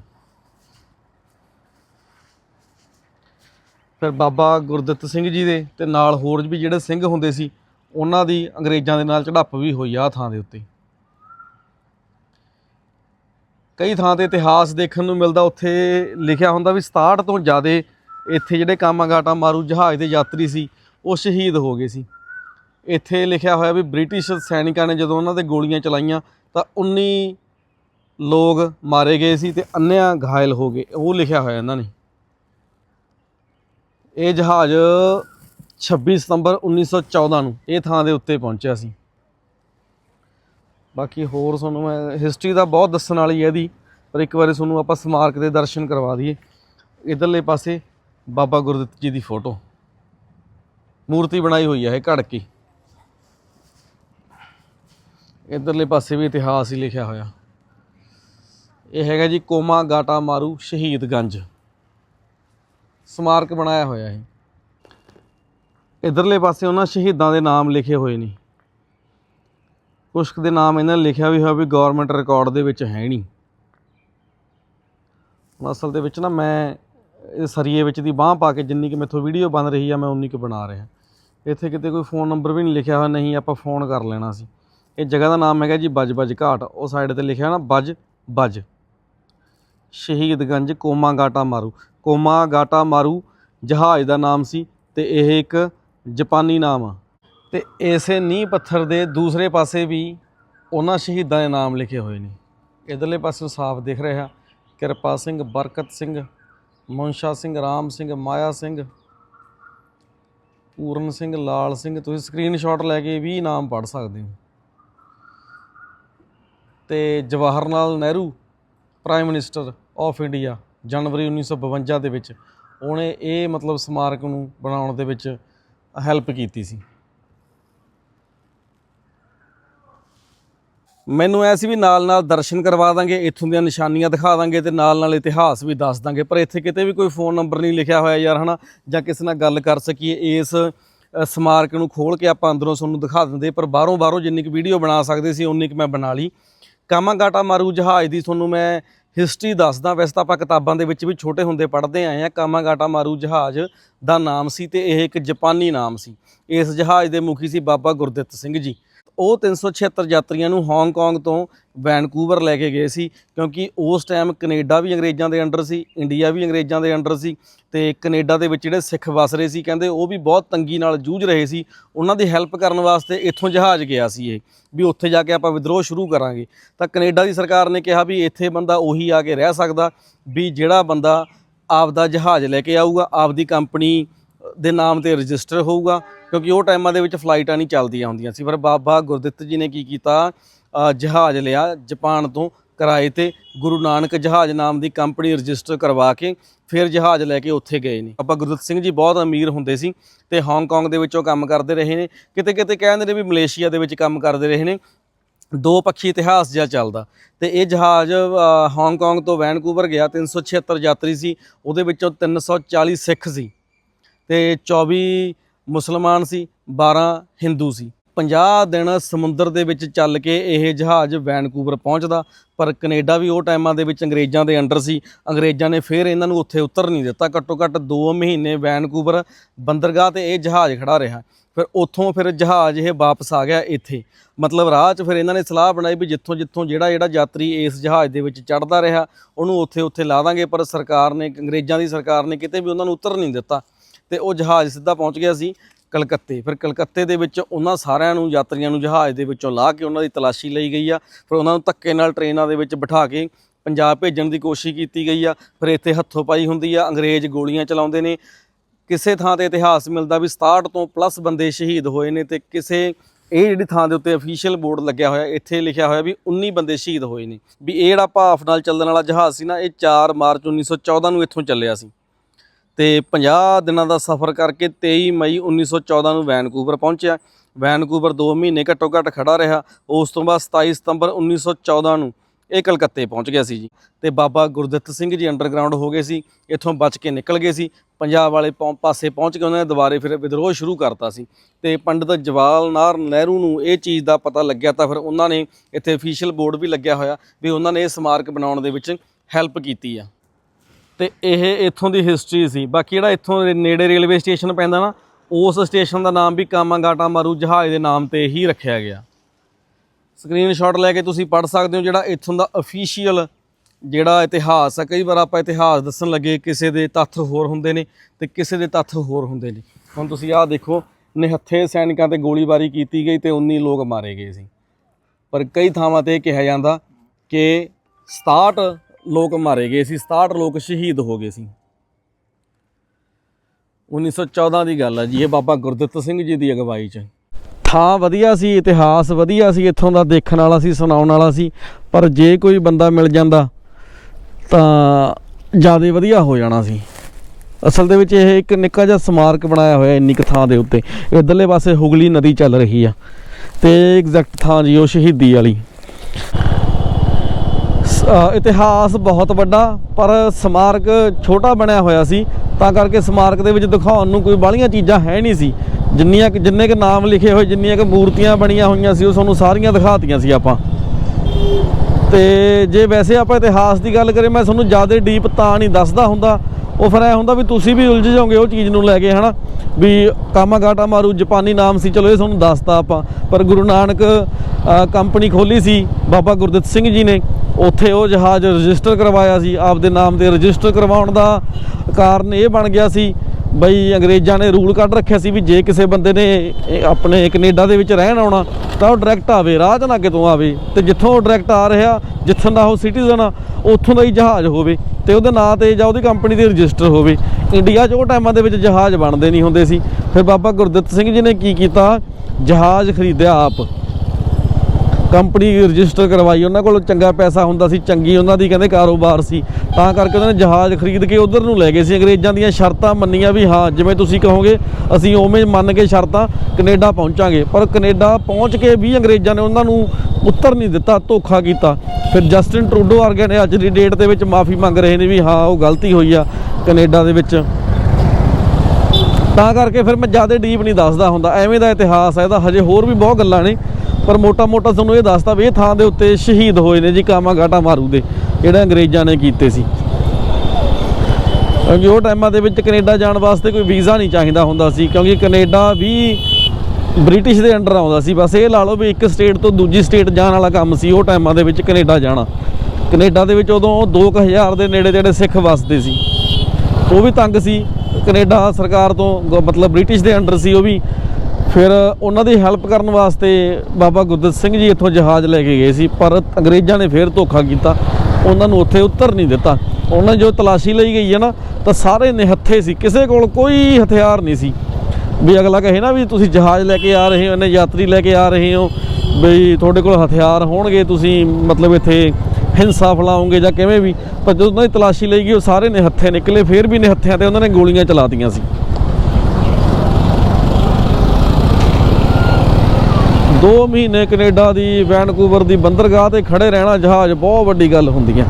S1: ਫਿਰ ਬਾਬਾ ਗੁਰਦਿੱਤ ਸਿੰਘ ਜੀ ਦੇ ਤੇ ਨਾਲ ਹੋਰ ਵੀ ਜਿਹੜੇ ਸਿੰਘ ਹੁੰਦੇ ਸੀ, ਉਹਨਾਂ ਦੀ ਅੰਗਰੇਜ਼ਾਂ ਦੇ ਨਾਲ ਝੜਪ ਵੀ ਹੋਈ ਆ ਥਾਂ ਦੇ ਉੱਤੇ। ਕਈ ਥਾਂ ਤੇ ਇਤਿਹਾਸ ਦੇਖਣ ਨੂੰ ਮਿਲਦਾ, ਉੱਥੇ ਲਿਖਿਆ ਹੁੰਦਾ ਵੀ 67 ਤੋਂ ਜ਼ਿਆਦਾ ਇੱਥੇ ਜਿਹੜੇ ਕਾਮਾਗਾਟਾ ਮਾਰੂ ਜਹਾਜ਼ ਦੇ ਯਾਤਰੀ ਸੀ, ਉਹ ਸ਼ਹੀਦ ਹੋ ਗਏ ਸੀ। ਇੱਥੇ ਲਿਖਿਆ ਹੋਇਆ ਵੀ ਬ੍ਰਿਟਿਸ਼ ਸੈਨਿਕਾਂ ਨੇ ਜਦੋਂ ਉਹਨਾਂ ਤੇ ਗੋਲੀਆਂ ਚਲਾਈਆਂ, ਤਾਂ 19 ਲੋਕ ਮਾਰੇ ਗਏ ਸੀ ਤੇ ਅੰਨਿਆਂ ਘਾਇਲ ਹੋ ਗਏ, ਉਹ ਲਿਖਿਆ ਹੋਇਆ ਇਹਨਾਂ ਨੇ। ਇਹ ਜਹਾਜ਼ 26 ਸਤੰਬਰ 1914 ਨੂੰ ਇਹ ਥਾਂ ਦੇ ਉੱਤੇ ਪਹੁੰਚਿਆ ਸੀ। ਬਾਕੀ ਹੋਰ ਤੁਹਾਨੂੰ ਮੈਂ ਹਿਸਟਰੀ ਦਾ ਬਹੁਤ ਦੱਸਣ ਵਾਲੀ ਹੈ ਇਹਦੀ, ਪਰ ਇੱਕ ਵਾਰੀ ਤੁਹਾਨੂੰ ਆਪਾਂ ਸਮਾਰਕ ਦੇ ਦਰਸ਼ਨ ਕਰਵਾ ਦਈਏ। ਇਧਰਲੇ ਪਾਸੇ ਬਾਬਾ ਗੁਰਦਿੱਤ ਜੀ ਦੀ ਫੋਟੋ ਮੂਰਤੀ ਬਣਾਈ ਹੋਈ ਹੈ ਇਹ ਘੜ ਕੇ ਇਧਰਲੇ ਪਾਸੇ ਵੀ ਇਤਿਹਾਸ ਹੀ ਲਿਖਿਆ ਹੋਇਆ। ਇਹ ਹੈਗਾ ਜੀ ਕੋਮਾ ਗਾਟਾ ਮਾਰੂ ਸ਼ਹੀਦਗੰਜ ਸਮਾਰਕ ਬਣਾਇਆ ਹੋਇਆ ਹੈ ਇਧਰਲੇ ਪਾਸੇ ਉਹਨਾਂ ਸ਼ਹੀਦਾਂ ਦੇ ਨਾਮ ਲਿਖੇ ਹੋਏ ਨੇ। ਕੁਛ ਕੁ ਦੇ ਨਾਮ ਇਹਨਾਂ ਨੇ ਲਿਖਿਆ ਵੀ ਹੋਇਆ ਵੀ ਗਵਰਨਮੈਂਟ ਰਿਕਾਰਡ ਦੇ ਵਿੱਚ ਹੈ ਨਹੀਂ। ਅਸਲ ਦੇ ਵਿੱਚ ਨਾ ਮੈਂ ਇਹ ਸਰੀਏ ਵਿੱਚ ਦੀ ਬਾਹ ਪਾ ਕੇ ਜਿੰਨੀ ਕਿ ਮੇਥੋਂ ਵੀਡੀਓ ਬਣ ਰਹੀ ਆ, ਮੈਂ ਉਨੀ ਕੁ ਬਣਾ ਰਿਹਾ। ਇੱਥੇ ਕਿਤੇ ਕੋਈ ਫੋਨ ਨੰਬਰ ਵੀ ਨਹੀਂ ਲਿਖਿਆ ਹੋਇਆ ਨਹੀਂ ਆਪਾਂ ਫੋਨ ਕਰ ਲੈਣਾ ਸੀ। ਇਹ ਜਗ੍ਹਾ ਦਾ ਨਾਮ ਹੈਗਾ ਜੀ ਬਜ ਬਜ ਘਾਟ, ਉਹ ਸਾਈਡ ਤੇ ਲਿਖਿਆ ਨਾ ਬਜ ਬਜ। ਸ਼ਹੀਦਗੰਜ ਕੋਮਾ ਗਾਟਾ ਮਾਰੂ। ਕੋਮਾ ਗਾਟਾ ਮਾਰੂ, ਜਹਾਜ਼ ਦਾ ਨਾਮ ਸੀ ਤੇ ਇਹ ਇੱਕ ਜਾਪਾਨੀ ਨਾਮ ਆ। ਤੇ ਇਸੇ ਨੀਂਹ ਪੱਥਰ ਦੇ ਦੂਸਰੇ ਪਾਸੇ ਵੀ ਉਹਨਾਂ ਸ਼ਹੀਦਾਂ ਦੇ ਨਾਮ ਲਿਖੇ ਹੋਏ ਨੇ। ਇਧਰਲੇ ਪਾਸੇ ਸਾਫ਼ ਦਿਖ ਰਿਹਾ, ਕਿਰਪਾ ਸਿੰਘ, ਬਰਕਤ ਸਿੰਘ, ਮਨਸ਼ਾ ਸਿੰਘ, ਰਾਮ ਸਿੰਘ, ਮਾਇਆ ਸਿੰਘ, ਪੂਰਨ ਸਿੰਘ, ਲਾਲ ਸਿੰਘ, ਤੁਸੀਂ ਸਕਰੀਨਸ਼ਾਟ ਲੈ ਕੇ ਵੀ ਨਾਮ ਪੜ੍ਹ ਸਕਦੇ ਹੋ। ਤੇ Jawahar Lal Nehru prime minister of India ਜਨਵਰੀ 1952 ਦੇ ਵਿੱਚ ਉਹਨੇ ਇਹ ਮਤਲਬ ਸਮਾਰਕ ਨੂੰ ਬਣਾਉਣ ਦੇ ਵਿੱਚ ਹੈਲਪ ਕੀਤੀ ਸੀ। ਮੈਨੂੰ ਐ ਸੀ ਵੀ ਨਾਲ ਨਾਲ ਦਰਸ਼ਨ ਕਰਵਾ ਦਾਂਗੇ, ਇੱਥੋਂ ਦੀਆਂ ਨਿਸ਼ਾਨੀਆਂ ਦਿਖਾ ਦਾਂਗੇ ਤੇ ਨਾਲ ਨਾਲ ਇਤਿਹਾਸ ਵੀ ਦੱਸ ਦਾਂਗੇ। ਪਰ ਇੱਥੇ ਕਿਤੇ ਵੀ ਕੋਈ ਫੋਨ ਨੰਬਰ ਨਹੀਂ ਲਿਖਿਆ ਹੋਇਆ ਯਾਰ, ਹਨਾ? ਜਾਂ ਕਿਸੇ ਨਾਲ ਗੱਲ ਕਰ ਸਕੀਏ, ਇਸ ਸਮਾਰਕ ਨੂੰ ਖੋਲ ਕੇ ਆਪਾਂ ਅੰਦਰੋਂ ਤੁਹਾਨੂੰ ਦਿਖਾ ਦਿੰਦੇ। ਪਰ ਬਾਹਰੋਂ ਬਾਹਰੋਂ ਜਿੰਨੀ ਕੁ ਵੀਡੀਓ ਬਣਾ ਸਕਦੇ ਸੀ, ਉਨੀ ਕੁ ਮੈਂ ਬਣਾ ਲਈ। ਕਾਮਾਗਾਟਾ ਮਾਰੂ ਜਹਾਜ਼ ਦੀ ਤੁਹਾਨੂੰ ਮੈਂ ਹਿਸਟਰੀ ਦੱਸਦਾ। ਵੈਸੇ ਤਾਂ ਆਪਾਂ ਕਿਤਾਬਾਂ ਦੇ ਵਿੱਚ ਵੀ ਛੋਟੇ ਹੁੰਦੇ ਪੜ੍ਹਦੇ ਆਏ ਆ ਕਾਮਾਗਾਟਾ ਮਾਰੂ ਜਹਾਜ਼ ਦਾ ਨਾਮ ਸੀ ਤੇ ਇਹ ਇੱਕ ਜਾਪਾਨੀ ਨਾਮ ਸੀ। ਇਸ ਜਹਾਜ਼ ਦੇ ਮੁਖੀ ਸੀ ਬਾਬਾ ਗੁਰਦਿੱਤ ਸਿੰਘ ਜੀ। ਉਹ 376 ਯਾਤਰੀਆਂ ਨੂੰ ਹਾਂਗਕਾਂਗ ਤੋਂ ਵੈਨਕੂਵਰ ਲੈ ਕੇ ਗਏ ਸੀ, ਕਿਉਂਕਿ ਉਸ ਟਾਈਮ ਕੈਨੇਡਾ ਵੀ ਅੰਗਰੇਜ਼ਾਂ ਦੇ ਅੰਡਰ ਸੀ, ਇੰਡੀਆ ਵੀ ਅੰਗਰੇਜ਼ਾਂ ਦੇ ਅੰਡਰ ਸੀ ਤੇ ਕੈਨੇਡਾ ਦੇ ਵਿੱਚ ਜਿਹੜੇ ਸਿੱਖ ਵਸ ਰਹੇ ਸੀ ਕਹਿੰਦੇ ਉਹ ਵੀ ਬਹੁਤ ਤੰਗੀ ਨਾਲ ਜੂਝ ਰਹੇ ਸੀ, ਉਹਨਾਂ ਦੀ ਹੈਲਪ ਕਰਨ ਵਾਸਤੇ ਇੱਥੋਂ ਜਹਾਜ਼ ਗਿਆ ਸੀ ਇਹ, ਵੀ ਉੱਥੇ ਜਾ ਕੇ ਆਪਾਂ ਵਿਦਰੋਹ ਸ਼ੁਰੂ ਕਰਾਂਗੇ। ਤਾਂ ਕੈਨੇਡਾ ਦੀ ਸਰਕਾਰ ਨੇ ਕਿਹਾ ਵੀ ਇੱਥੇ ਬੰਦਾ ਉਹੀ ਆ ਕੇ ਰਹਿ ਸਕਦਾ, ਵੀ ਜਿਹੜਾ ਬੰਦਾ ਆਪਦਾ ਜਹਾਜ਼ ਲੈ ਕੇ ਆਊਗਾ, ਆਪਦੀ ਕੰਪਨੀ ਦੇ ਨਾਮ ਤੇ ਰਜਿਸਟਰ ਹੋਊਗਾ ਕਿਉਂਕਿ ਉਹ ਟਾਈਮਾਂ ਦੇ ਵਿੱਚ ਫਲਾਈਟਾਂ ਨਹੀਂ ਚੱਲਦੀਆਂ ਹੁੰਦੀਆਂ ਸੀ। ਪਰ ਬਾਬਾ ਗੁਰਦਿੱਤ ਜੀ ਨੇ ਕੀ ਕੀਤਾ? ਜਹਾਜ਼ ਲਿਆ ਜਾਪਾਨ ਤੋਂ ਕਿਰਾਏ ਤੇ ਗੁਰੂ ਨਾਨਕ ਜਹਾਜ਼ ਨਾਮ ਦੀ ਕੰਪਨੀ ਰਜਿਸਟਰ ਕਰਵਾ ਕੇ ਫਿਰ ਜਹਾਜ਼ ਲੈ ਕੇ ਉੱਥੇ ਗਏ ਨੇ। ਬਾਬਾ ਗੁਰਦਿੱਤ ਸਿੰਘ ਜੀ ਬਹੁਤ ਅਮੀਰ ਹੁੰਦੇ ਸੀ ਤੇ ਹਾਂਗਕਾਂਗ ਦੇ ਵਿੱਚ ਉਹ ਕੰਮ ਕਰਦੇ ਰਹੇ ਨੇ। ਕਿਤੇ ਕਿਤੇ ਕਹਿੰਦੇ ਨੇ ਵੀ ਮਲੇਸ਼ੀਆ ਦੇ ਵਿੱਚ ਕੰਮ ਕਰਦੇ ਰਹੇ ਨੇ। ਦੋ ਪੱਖੀ ਇਤਿਹਾਸ ਜਿਹਾ ਚੱਲਦਾ। ਤੇ ਇਹ ਜਹਾਜ਼ ਅ, ਹਾਂਗਕਾਂਗ ਤੋਂ ਵੈਨਕੂਵਰ ਗਿਆ 376 ਯਾਤਰੀ ਸੀ। ਉਹਦੇ ਵਿੱਚੋਂ 340 ਸਿੱਖ ਸੀ। ਤੇ 24 ਮੁਸਲਮਾਨ ਸੀ 12 ਹਿੰਦੂ ਸੀ। 50 ਦਿਨ ਸਮੁੰਦਰ ਦੇ ਵਿੱਚ ਚੱਲ ਕੇ ਇਹ ਜਹਾਜ਼ ਵੈਨਕੂਵਰ ਪਹੁੰਚਦਾ, ਪਰ ਕੈਨੇਡਾ ਵੀ ਉਹ ਟਾਈਮਾਂ ਦੇ ਵਿੱਚ ਅੰਗਰੇਜ਼ਾਂ ਦੇ ਅੰਡਰ ਸੀ। ਅੰਗਰੇਜ਼ਾਂ ਨੇ ਫਿਰ ਇਹਨਾਂ ਨੂੰ ਉੱਥੇ ਉਤਰ ਨਹੀਂ ਦਿੱਤਾ। ਘੱਟੋ ਘੱਟ 2 ਮਹੀਨੇ ਵੈਨਕੂਵਰ ਬੰਦਰਗਾਹ ਤੇ ਇਹ ਜਹਾਜ਼ ਖੜਾ ਰਿਹਾ। ਫਿਰ ਉੱਥੋਂ ਫਿਰ ਜਹਾਜ਼ ਇਹ ਵਾਪਸ ਆ ਗਿਆ ਇੱਥੇ। ਮਤਲਬ ਰਾਹ 'ਚ ਫਿਰ ਇਹਨਾਂ ਨੇ ਸਲਾਹ ਬਣਾਈ ਵੀ ਜਿੱਥੋਂ ਜਿੱਥੋਂ ਜਿਹੜਾ ਜਿਹੜਾ ਯਾਤਰੀ ਇਸ ਜਹਾਜ਼ ਦੇ ਵਿੱਚ ਚੜਦਾ ਰਿਹਾ, ਉਹਨੂੰ ਉੱਥੇ ਉੱਥੇ ਲਾ ਦਾਂਗੇ। ਪਰ ਸਰਕਾਰ ਨੇ, ਅੰਗਰੇਜ਼ਾਂ ਦੀ ਸਰਕਾਰ ਨੇ ਕਿਤੇ ਵੀ ਉਹਨਾਂ ਨੂੰ ਉਤਰ ਨਹੀਂ ਦਿੱਤਾ। ਤੇ ਉਹ ਜਹਾਜ਼ ਸਿੱਧਾ ਪਹੁੰਚ ਗਿਆ ਸੀ ਕਲਕੱਤੇ। ਫਿਰ ਕਲਕੱਤੇ ਦੇ ਵਿੱਚ ਉਹਨਾਂ ਸਾਰਿਆਂ ਨੂੰ, ਯਾਤਰੀਆਂ ਨੂੰ ਜਹਾਜ਼ ਦੇ ਵਿੱਚੋਂ ਲਾਹ ਕੇ ਉਹਨਾਂ ਦੀ ਤਲਾਸ਼ੀ ਲਈ ਗਈ ਆ। ਫਿਰ ਉਹਨਾਂ ਨੂੰ ਧੱਕੇ ਨਾਲ ਟ੍ਰੇਨਾਂ ਦੇ ਵਿੱਚ ਬਿਠਾ ਕੇ ਪੰਜਾਬ ਭੇਜਣ ਦੀ ਕੋਸ਼ਿਸ਼ ਕੀਤੀ ਗਈ ਆ। ਫਿਰ ਇੱਥੇ ਹੱਥੋਂ ਪਾਈ ਹੁੰਦੀ ਆ, ਅੰਗਰੇਜ਼ ਗੋਲੀਆਂ ਚਲਾਉਂਦੇ ਨੇ। ਕਿਸੇ ਥਾਂ ਤੇ ਇਤਿਹਾਸ ਮਿਲਦਾ ਵੀ 67 ਤੋਂ ਪਲੱਸ ਬੰਦੇ ਸ਼ਹੀਦ ਹੋਏ ਨੇ ਤੇ ਕਿਸੇ, ਇਹ ਜਿਹੜੀ ਥਾਂ ਦੇ ਉੱਤੇ ਅਫੀਸ਼ੀਅਲ ਬੋਰਡ ਲੱਗਿਆ ਹੋਇਆ, ਇੱਥੇ ਲਿਖਿਆ ਹੋਇਆ ਵੀ 19 ਬੰਦੇ ਸ਼ਹੀਦ ਹੋਏ ਨੇ। ਵੀ ਇਹ ਜਿਹੜਾ ਭਾਫ ਨਾਲ ਚੱਲਣ ਵਾਲਾ ਜਹਾਜ਼ ਸੀ ਨਾ, ਇਹ 4 ਮਾਰਚ 1914 ਨੂੰ ਇੱਥੋਂ ਚੱਲਿਆ ਸੀ। ਤੇ 50 ਦਿਨਾਂ ਦਾ ਸਫ਼ਰ ਕਰਕੇ 23 ਮਈ 1914 ਨੂੰ ਵੈਨਕੂਵਰ ਪਹੁੰਚਿਆ। ਵੈਨਕੂਵਰ 2 ਮਹੀਨੇ ਘੱਟੋ ਘੱਟ ਖੜਾ ਰਿਹਾ। ਉਸ ਤੋਂ ਬਾਅਦ 27 ਸਤੰਬਰ 1914 ਨੂੰ ਇਹ ਕਲਕੱਤੇ ਪਹੁੰਚ ਗਿਆ ਸੀ ਜੀ। ਤੇ ਬਾਬਾ ਗੁਰਦਿੱਤ ਸਿੰਘ ਜੀ ਅੰਡਰਗਰਾਉਂਡ ਹੋ ਗਏ ਸੀ, ਇੱਥੋਂ ਬਚ ਕੇ ਨਿਕਲ ਗਏ ਸੀ। ਪੰਜਾਬ ਵਾਲੇ ਪੌਂ- ਪਾਸੇ ਪਹੁੰਚ ਕੇ ਉਹਨਾਂ ਨੇ ਦੁਬਾਰੇ ਫਿਰ ਵਿਦਰੋਹ ਸ਼ੁਰੂ ਕਰਤਾ ਸੀ। ਤੇ ਪੰਡਿਤ ਜਵਾਹਰ ਲਾਲ ਨਹਿਰੂ ਨੂੰ ਇਹ ਚੀਜ਼ ਦਾ ਪਤਾ ਲੱਗਿਆ ਤਾਂ ਫਿਰ ਉਹਨਾਂ ਨੇ ਇੱਥੇ ਅਫੀਸ਼ੀਅਲ ਬੋਰਡ ਵੀ ਲੱਗਿਆ ਹੋਇਆ ਵੀ ਉਹਨਾਂ ਨੇ ਇਹ ਸਮਾਰਕ ਬਣਾਉਣ ਦੇ ਵਿੱਚ ਹੈਲਪ ਕੀਤੀ ਆ। ਤੇ ਇਹ ਇੱਥੋਂ ਦੀ ਹਿਸਟਰੀ ਸੀ। ਬਾਕੀ ਜਿਹੜਾ ਇੱਥੋਂ ਨੇੜੇ ਰੇਲਵੇ ਸਟੇਸ਼ਨ ਪੈਂਦਾ ਨਾ, ਉਸ ਸਟੇਸ਼ਨ ਦਾ ਨਾਮ ਵੀ ਕਾਮਾਗਾਟਾ ਮਾਰੂ ਜਹਾਜ਼ ਦੇ ਨਾਮ ਤੇ ਹੀ ਰੱਖਿਆ ਗਿਆ। ਸਕਰੀਨਸ਼ਾਟ ਲੈ ਕੇ ਤੁਸੀਂ ਪੜ੍ਹ ਸਕਦੇ ਹੋ ਜਿਹੜਾ ਇੱਥੋਂ ਦਾ ਅਫੀਸ਼ੀਅਲ ਜਿਹੜਾ ਇਤਿਹਾਸ ਆ। ਕਈ ਵਾਰ ਆਪਾਂ ਇਤਿਹਾਸ ਦੱਸਣ ਲੱਗੇ, ਕਿਸੇ ਦੇ ਤੱਥ ਹੋਰ ਹੁੰਦੇ ਨੇ ਤੇ ਕਿਸੇ ਦੇ ਤੱਥ ਹੋਰ ਹੁੰਦੇ ਨੇ। ਹੁਣ ਤੁਸੀਂ ਆਹ ਦੇਖੋ, ਨਿਹੱਥੇ ਸੈਨਿਕਾਂ ਤੇ ਗੋਲੀਬਾਰੀ ਕੀਤੀ ਗਈ ਤੇ 19 ਲੋਕ ਮਾਰੇ ਗਏ ਸੀ। ਪਰ ਕਈ ਥਾਵਾਂ ਤੇ ਕਿਹਾ ਜਾਂਦਾ ਕਿ 67 ਲੋਕ ਮਾਰੇ ਗਏ ਸੀ 67 ਲੋਕ ਸ਼ਹੀਦ ਹੋ ਗਏ ਸੀ। 1914 ਦੀ ਗੱਲ ਹੈ ਜੀ, ਇਹ ਬਾਬਾ ਗੁਰਦਿੱਤ ਸਿੰਘ ਜੀ ਦੀ ਅਗਵਾਈ 'ਚ। ਥਾਂ ਵਧੀਆ ਸੀ, ਇਤਿਹਾਸ ਵਧੀਆ ਸੀ, ਇੱਥੋਂ ਦਾ ਦੇਖਣ ਵਾਲਾ ਸੀ, ਸੁਣਾਉਣ ਵਾਲਾ ਸੀ, ਪਰ ਜੇ ਕੋਈ ਬੰਦਾ ਮਿਲ ਜਾਂਦਾ, ਤਾਂ ਜ਼ਿਆਦਾ ਵਧੀਆ ਹੋ ਜਾਣਾ ਸੀ। ਅਸਲ ਦੇ ਵਿੱਚ ਇਹ ਇੱਕ ਨਿੱਕਾ ਜਿਹਾ ਸਮਾਰਕ ਬਣਾਇਆ ਹੋਇਆ, ਇੰਨੀ ਕੁ ਥਾਂ ਦੇ ਉੱਤੇ। ਇਧਰਲੇ ਪਾਸੇ ਹੁਗਲੀ ਨਦੀ ਚੱਲ ਰਹੀ ਆ, ਤੇ ਐਗਜ਼ੈਕਟ ਥਾਂ ਜੀ, ਉਹ ਸ਼ਹੀਦੀ ਵਾਲੀ। ਇਤਿਹਾਸ ਬਹੁਤ ਵੱਡਾ, ਪਰ ਸਮਾਰਕ ਛੋਟਾ ਬਣਿਆ ਹੋਇਆ ਸੀ। ਤਾਂ ਕਰਕੇ ਸਮਾਰਕ ਦੇ ਵਿੱਚ ਦਿਖਾਉਣ ਨੂੰ ਕੋਈ ਬਾਹਲੀਆਂ ਚੀਜ਼ਾਂ ਹੈ ਨਹੀਂ ਸੀ। ਜਿੰਨੀਆਂ ਕੁ- ਜਿੰਨੇ ਕੁ ਨਾਮ ਲਿਖੇ ਹੋਏ, ਜਿੰਨੀਆਂ ਕੁ ਮੂਰਤੀਆਂ ਬਣੀਆਂ ਹੋਈਆਂ ਸੀ, ਉਹ ਤੁਹਾਨੂੰ ਸਾਰੀਆਂ ਦਿਖਾਤੀਆਂ ਸੀ ਆਪਾਂ। ਤੇ ਜੇ ਵੈਸੇ ਆਪਾਂ ਇਤਿਹਾਸ ਦੀ ਗੱਲ ਕਰੀਏ, ਮੈਂ ਤੁਹਾਨੂੰ ਜ਼ਿਆਦਾ ਡੀਪ ਤਾਂ ਨਹੀਂ ਦੱਸਦਾ ਹੁੰਦਾ। ਉਹ ਫਿਰ ਐ ਹੁੰਦਾ ਵੀ ਤੁਸੀਂ ਵੀ ਉਲਝ ਜਾਓਗੇ ਉਹ ਚੀਜ਼ ਨੂੰ ਲੈ ਕੇ, ਹਨਾ? ਵੀ ਕਾਮਾਗਾਟਾ ਮਾਰੂ ਜਾਪਾਨੀ ਨਾਮ ਸੀ, ਚਲੋ ਇਹ ਤੁਹਾਨੂੰ ਦੱਸਤਾ ਆਪਾਂ। ਪਰ ਗੁਰੂ ਨਾਨਕ ਕੰਪਨੀ ਖੋਲੀ ਸੀ, ਬਾਬਾ ਗੁਰਦਿੱਤ ਸਿੰਘ ਜੀ ਨੇ। ਉੱਥੇ ਉਹ ਜਹਾਜ਼ ਰਜਿਸਟਰ ਕਰਵਾਇਆ ਸੀ, ਆਪਦੇ ਨਾਮ ਤੇ ਰਜਿਸਟਰ ਕਰਵਾਉਣ ਦਾ ਕਾਰਨ ਇਹ ਬਣ ਗਿਆ ਸੀ ਬਈ ਅੰਗਰੇਜ਼ਾਂ ਨੇ ਰੂਲ ਕੱਢ ਰੱਖਿਆ ਸੀ ਵੀ ਜੇ ਕਿਸੇ ਬੰਦੇ ਨੇ ਆਪਣੇ ਕੈਨੇਡਾ ਦੇ ਵਿੱਚ ਰਹਿਣ ਆਉਣਾ, ਤਾਂ ਉਹ ਡਾਇਰੈਕਟ ਆਵੇ, ਰਾਹ 'ਚ ਨਾ ਕਿਤੋਂ ਆਵੇ। ਤੇ ਜਿੱਥੋਂ ਉਹ ਡਾਇਰੈਕਟ ਆ ਰਿਹਾ, ਜਿੱਥੋਂ ਦਾ ਉਹ ਸਿਟੀਜ਼ਨ ਆ, ਉੱਥੋਂ ਦਾ ਹੀ ਜਹਾਜ਼ ਹੋਵੇ ਤੇ ਉਹਦੇ ਨਾਂ ਤੇ ਜਾਂ ਉਹਦੀ ਕੰਪਨੀ ਦੇ ਰਜਿਸਟਰ ਹੋਵੇ। ਇੰਡੀਆ 'ਚ ਉਹ ਟਾਈਮਾਂ ਦੇ ਵਿੱਚ ਜਹਾਜ਼ ਬਣਦੇ ਨਹੀਂ ਹੁੰਦੇ ਸੀ। ਫਿਰ ਬਾਬਾ ਗੁਰਦਿੱਤ ਸਿੰਘ ਜੀ ਨੇ ਕੀ ਕੀਤਾ? ਜਹਾਜ਼ ਖਰੀਦਿਆ ਆਪ। ਕੰਪਨੀ ਰਜਿਸਟਰ ਕਰਵਾਈ, ਉਹਨਾਂ ਕੋਲ ਚੰਗਾ ਪੈਸਾ ਹੁੰਦਾ ਸੀ, ਚੰਗੀ ਉਹਨਾਂ ਦੀ ਕਹਿੰਦੇ ਕਾਰੋਬਾਰ ਸੀ। ਤਾਂ ਕਰਕੇ ਉਹਨਾਂ ਨੇ ਜਹਾਜ਼ ਖਰੀਦ ਕੇ ਉਧਰ ਨੂੰ ਲੈ ਗਏ ਸੀ। ਅੰਗਰੇਜ਼ਾਂ ਦੀਆਂ ਸ਼ਰਤਾਂ ਮੰਨੀਆਂ ਵੀ, ਹਾਂ, ਜਿਵੇਂ ਤੁਸੀਂ ਕਹੋਗੇ, ਅਸੀਂ ਉਵੇਂ ਮੰਨ ਕੇ ਸ਼ਰਤਾਂ ਕੈਨੇਡਾ ਪਹੁੰਚਾਂਗੇ। ਪਰ ਕੈਨੇਡਾ ਪਹੁੰਚ ਕੇ ਵੀ ਅੰਗਰੇਜ਼ਾਂ ਨੇ ਉਹਨਾਂ ਨੂੰ ਉੱਤਰ ਨਹੀਂ ਦਿੱਤਾ, ਧੋਖਾ ਕੀਤਾ। ਫਿਰ ਜਸਟਿਨ ਟਰੂਡੋ ਵਰਗੇ ਨੇ ਅੱਜ ਦੀ ਡੇਟ ਦੇ ਵਿੱਚ ਮਾਫੀ ਮੰਗ ਰਹੇ ਨੇ ਵੀ, ਹਾਂ, ਉਹ ਗਲਤੀ ਹੋਈ ਆ ਕੈਨੇਡਾ ਦੇ ਵਿੱਚ। ਤਾਂ ਕਰਕੇ ਫਿਰ ਮੈਂ ਜ਼ਿਆਦਾ ਡੀਪ ਨਹੀਂ ਦੱਸਦਾ ਹੁੰਦਾ। ਐਵੇਂ ਦਾ ਇਤਿਹਾਸ ਹੈ ਇਹਦਾ ਹਜੇ ਹੋਰ ਵੀ ਬਹੁਤ ਗੱਲਾਂ ਨੇ। ਪਰ ਮੋਟਾ-ਮੋਟਾ ਤੁਹਾਨੂੰ ਇਹ ਦੱਸਦਾ ਵੀ ਇਹ ਥਾਂ ਦੇ ਉੱਤੇ ਸ਼ਹੀਦ ਹੋਏ ਨੇ ਜੀ ਕਾਮਾਗਾਟਾ ਮਾਰੂ ਦੇ, ਜਿਹੜੇ ਅੰਗਰੇਜ਼ਾਂ ਨੇ ਕੀਤੇ ਸੀ। ਕਿਉਂਕਿ ਉਹ ਟਾਈਮਾਂ ਦੇ ਵਿੱਚ ਕੈਨੇਡਾ ਜਾਣ ਵਾਸਤੇ ਕੋਈ ਵੀਜ਼ਾ ਨਹੀਂ ਚਾਹੀਦਾ ਹੁੰਦਾ ਸੀ, ਕਿਉਂਕਿ ਕੈਨੇਡਾ ਵੀ ਬ੍ਰਿਟਿਸ਼ ਦੇ ਅੰਡਰ ਆਉਂਦਾ ਸੀ। ਬਸ ਇਹ ਲਾ ਲਓ ਵੀ ਇੱਕ ਸਟੇਟ ਤੋਂ ਦੂਜੀ ਸਟੇਟ ਜਾਣ ਵਾਲਾ ਕੰਮ ਸੀ, ਉਹ ਟਾਈਮਾਂ ਦੇ ਵਿੱਚ ਕੈਨੇਡਾ ਜਾਣਾ। ਕੈਨੇਡਾ ਦੇ ਵਿੱਚ ਉਦੋਂ 2000 ਦੇ ਨੇੜੇ ਜਿਹੜੇ ਸਿੱਖ ਵਸਦੇ ਸੀ। ਉਹ ਵੀ ਤੰਗ ਸੀ। ਕੈਨੇਡਾ ਸਰਕਾਰ ਤੋਂ ਮਤਲਬ ਬ੍ਰਿਟਿਸ਼ ਦੇ ਅੰਡਰ ਸੀ, ਉਹ ਵੀ ਫਿਰ ਉਹਨਾਂ ਦੀ ਹੈਲਪ ਕਰਨ ਵਾਸਤੇ ਬਾਬਾ ਗੁਰਦਤ ਸਿੰਘ ਜੀ ਇੱਥੋਂ ਜਹਾਜ਼ ਲੈ ਕੇ ਗਏ ਸੀ, ਪਰ ਅੰਗਰੇਜ਼ਾਂ ਨੇ ਫਿਰ ਧੋਖਾ ਕੀਤਾ। ਉਹਨਾਂ ਨੂੰ ਉੱਥੇ ਉਤਰ ਨਹੀਂ ਦਿੱਤਾ। ਉਹਨਾਂ ਜੋ ਤਲਾਸ਼ੀ ਲਈ ਗਈ ਹੈ ਨਾ, ਤਾਂ ਸਾਰੇ ਨਿਹੱਥੇ ਸੀ। ਕਿਸੇ ਕੋਲ ਕੋਈ ਹਥਿਆਰ ਨਹੀਂ ਸੀ। ਵੀ ਅਗਲਾ ਕਹੇ ਨਾ ਵੀ ਤੁਸੀਂ ਜਹਾਜ਼ ਲੈ ਕੇ ਆ ਰਹੇ ਹੋ ਇਹਨੇ ਯਾਤਰੀ ਲੈ ਕੇ ਆ ਰਹੇ ਹੋ ਵੀ ਤੁਹਾਡੇ ਕੋਲ ਹਥਿਆਰ ਹੋਣਗੇ, ਤੁਸੀਂ ਮਤਲਬ ਇੱਥੇ ਹਿੰਸਾ ਫਲਾਓਗੇ ਜਾਂ ਕਿਵੇਂ ਵੀ। ਪਰ ਜਦੋਂ ਉਹਨਾਂ ਦੀ ਤਲਾਸ਼ੀ ਲਈ ਗਈ, ਉਹ ਸਾਰੇ ਨਿਹੱਥੇ ਨਿਕਲੇ। ਫਿਰ ਵੀ ਨਿਹੱਥਿਆਂ ਤੇ ਉਹਨਾਂ ਨੇ ਗੋਲੀਆਂ ਚਲਾਤੀਆਂ ਸੀ। ਦੋ ਮਹੀਨੇ ਕੈਨੇਡਾ ਦੀ ਵੈਨਕੂਵਰ ਦੀ ਬੰਦਰਗਾਹ ਤੇ ਖੜੇ ਰਹਿਣਾ ਜਹਾਜ਼ ਬਹੁਤ ਵੱਡੀ ਗੱਲ ਹੁੰਦੀ ਹੈ।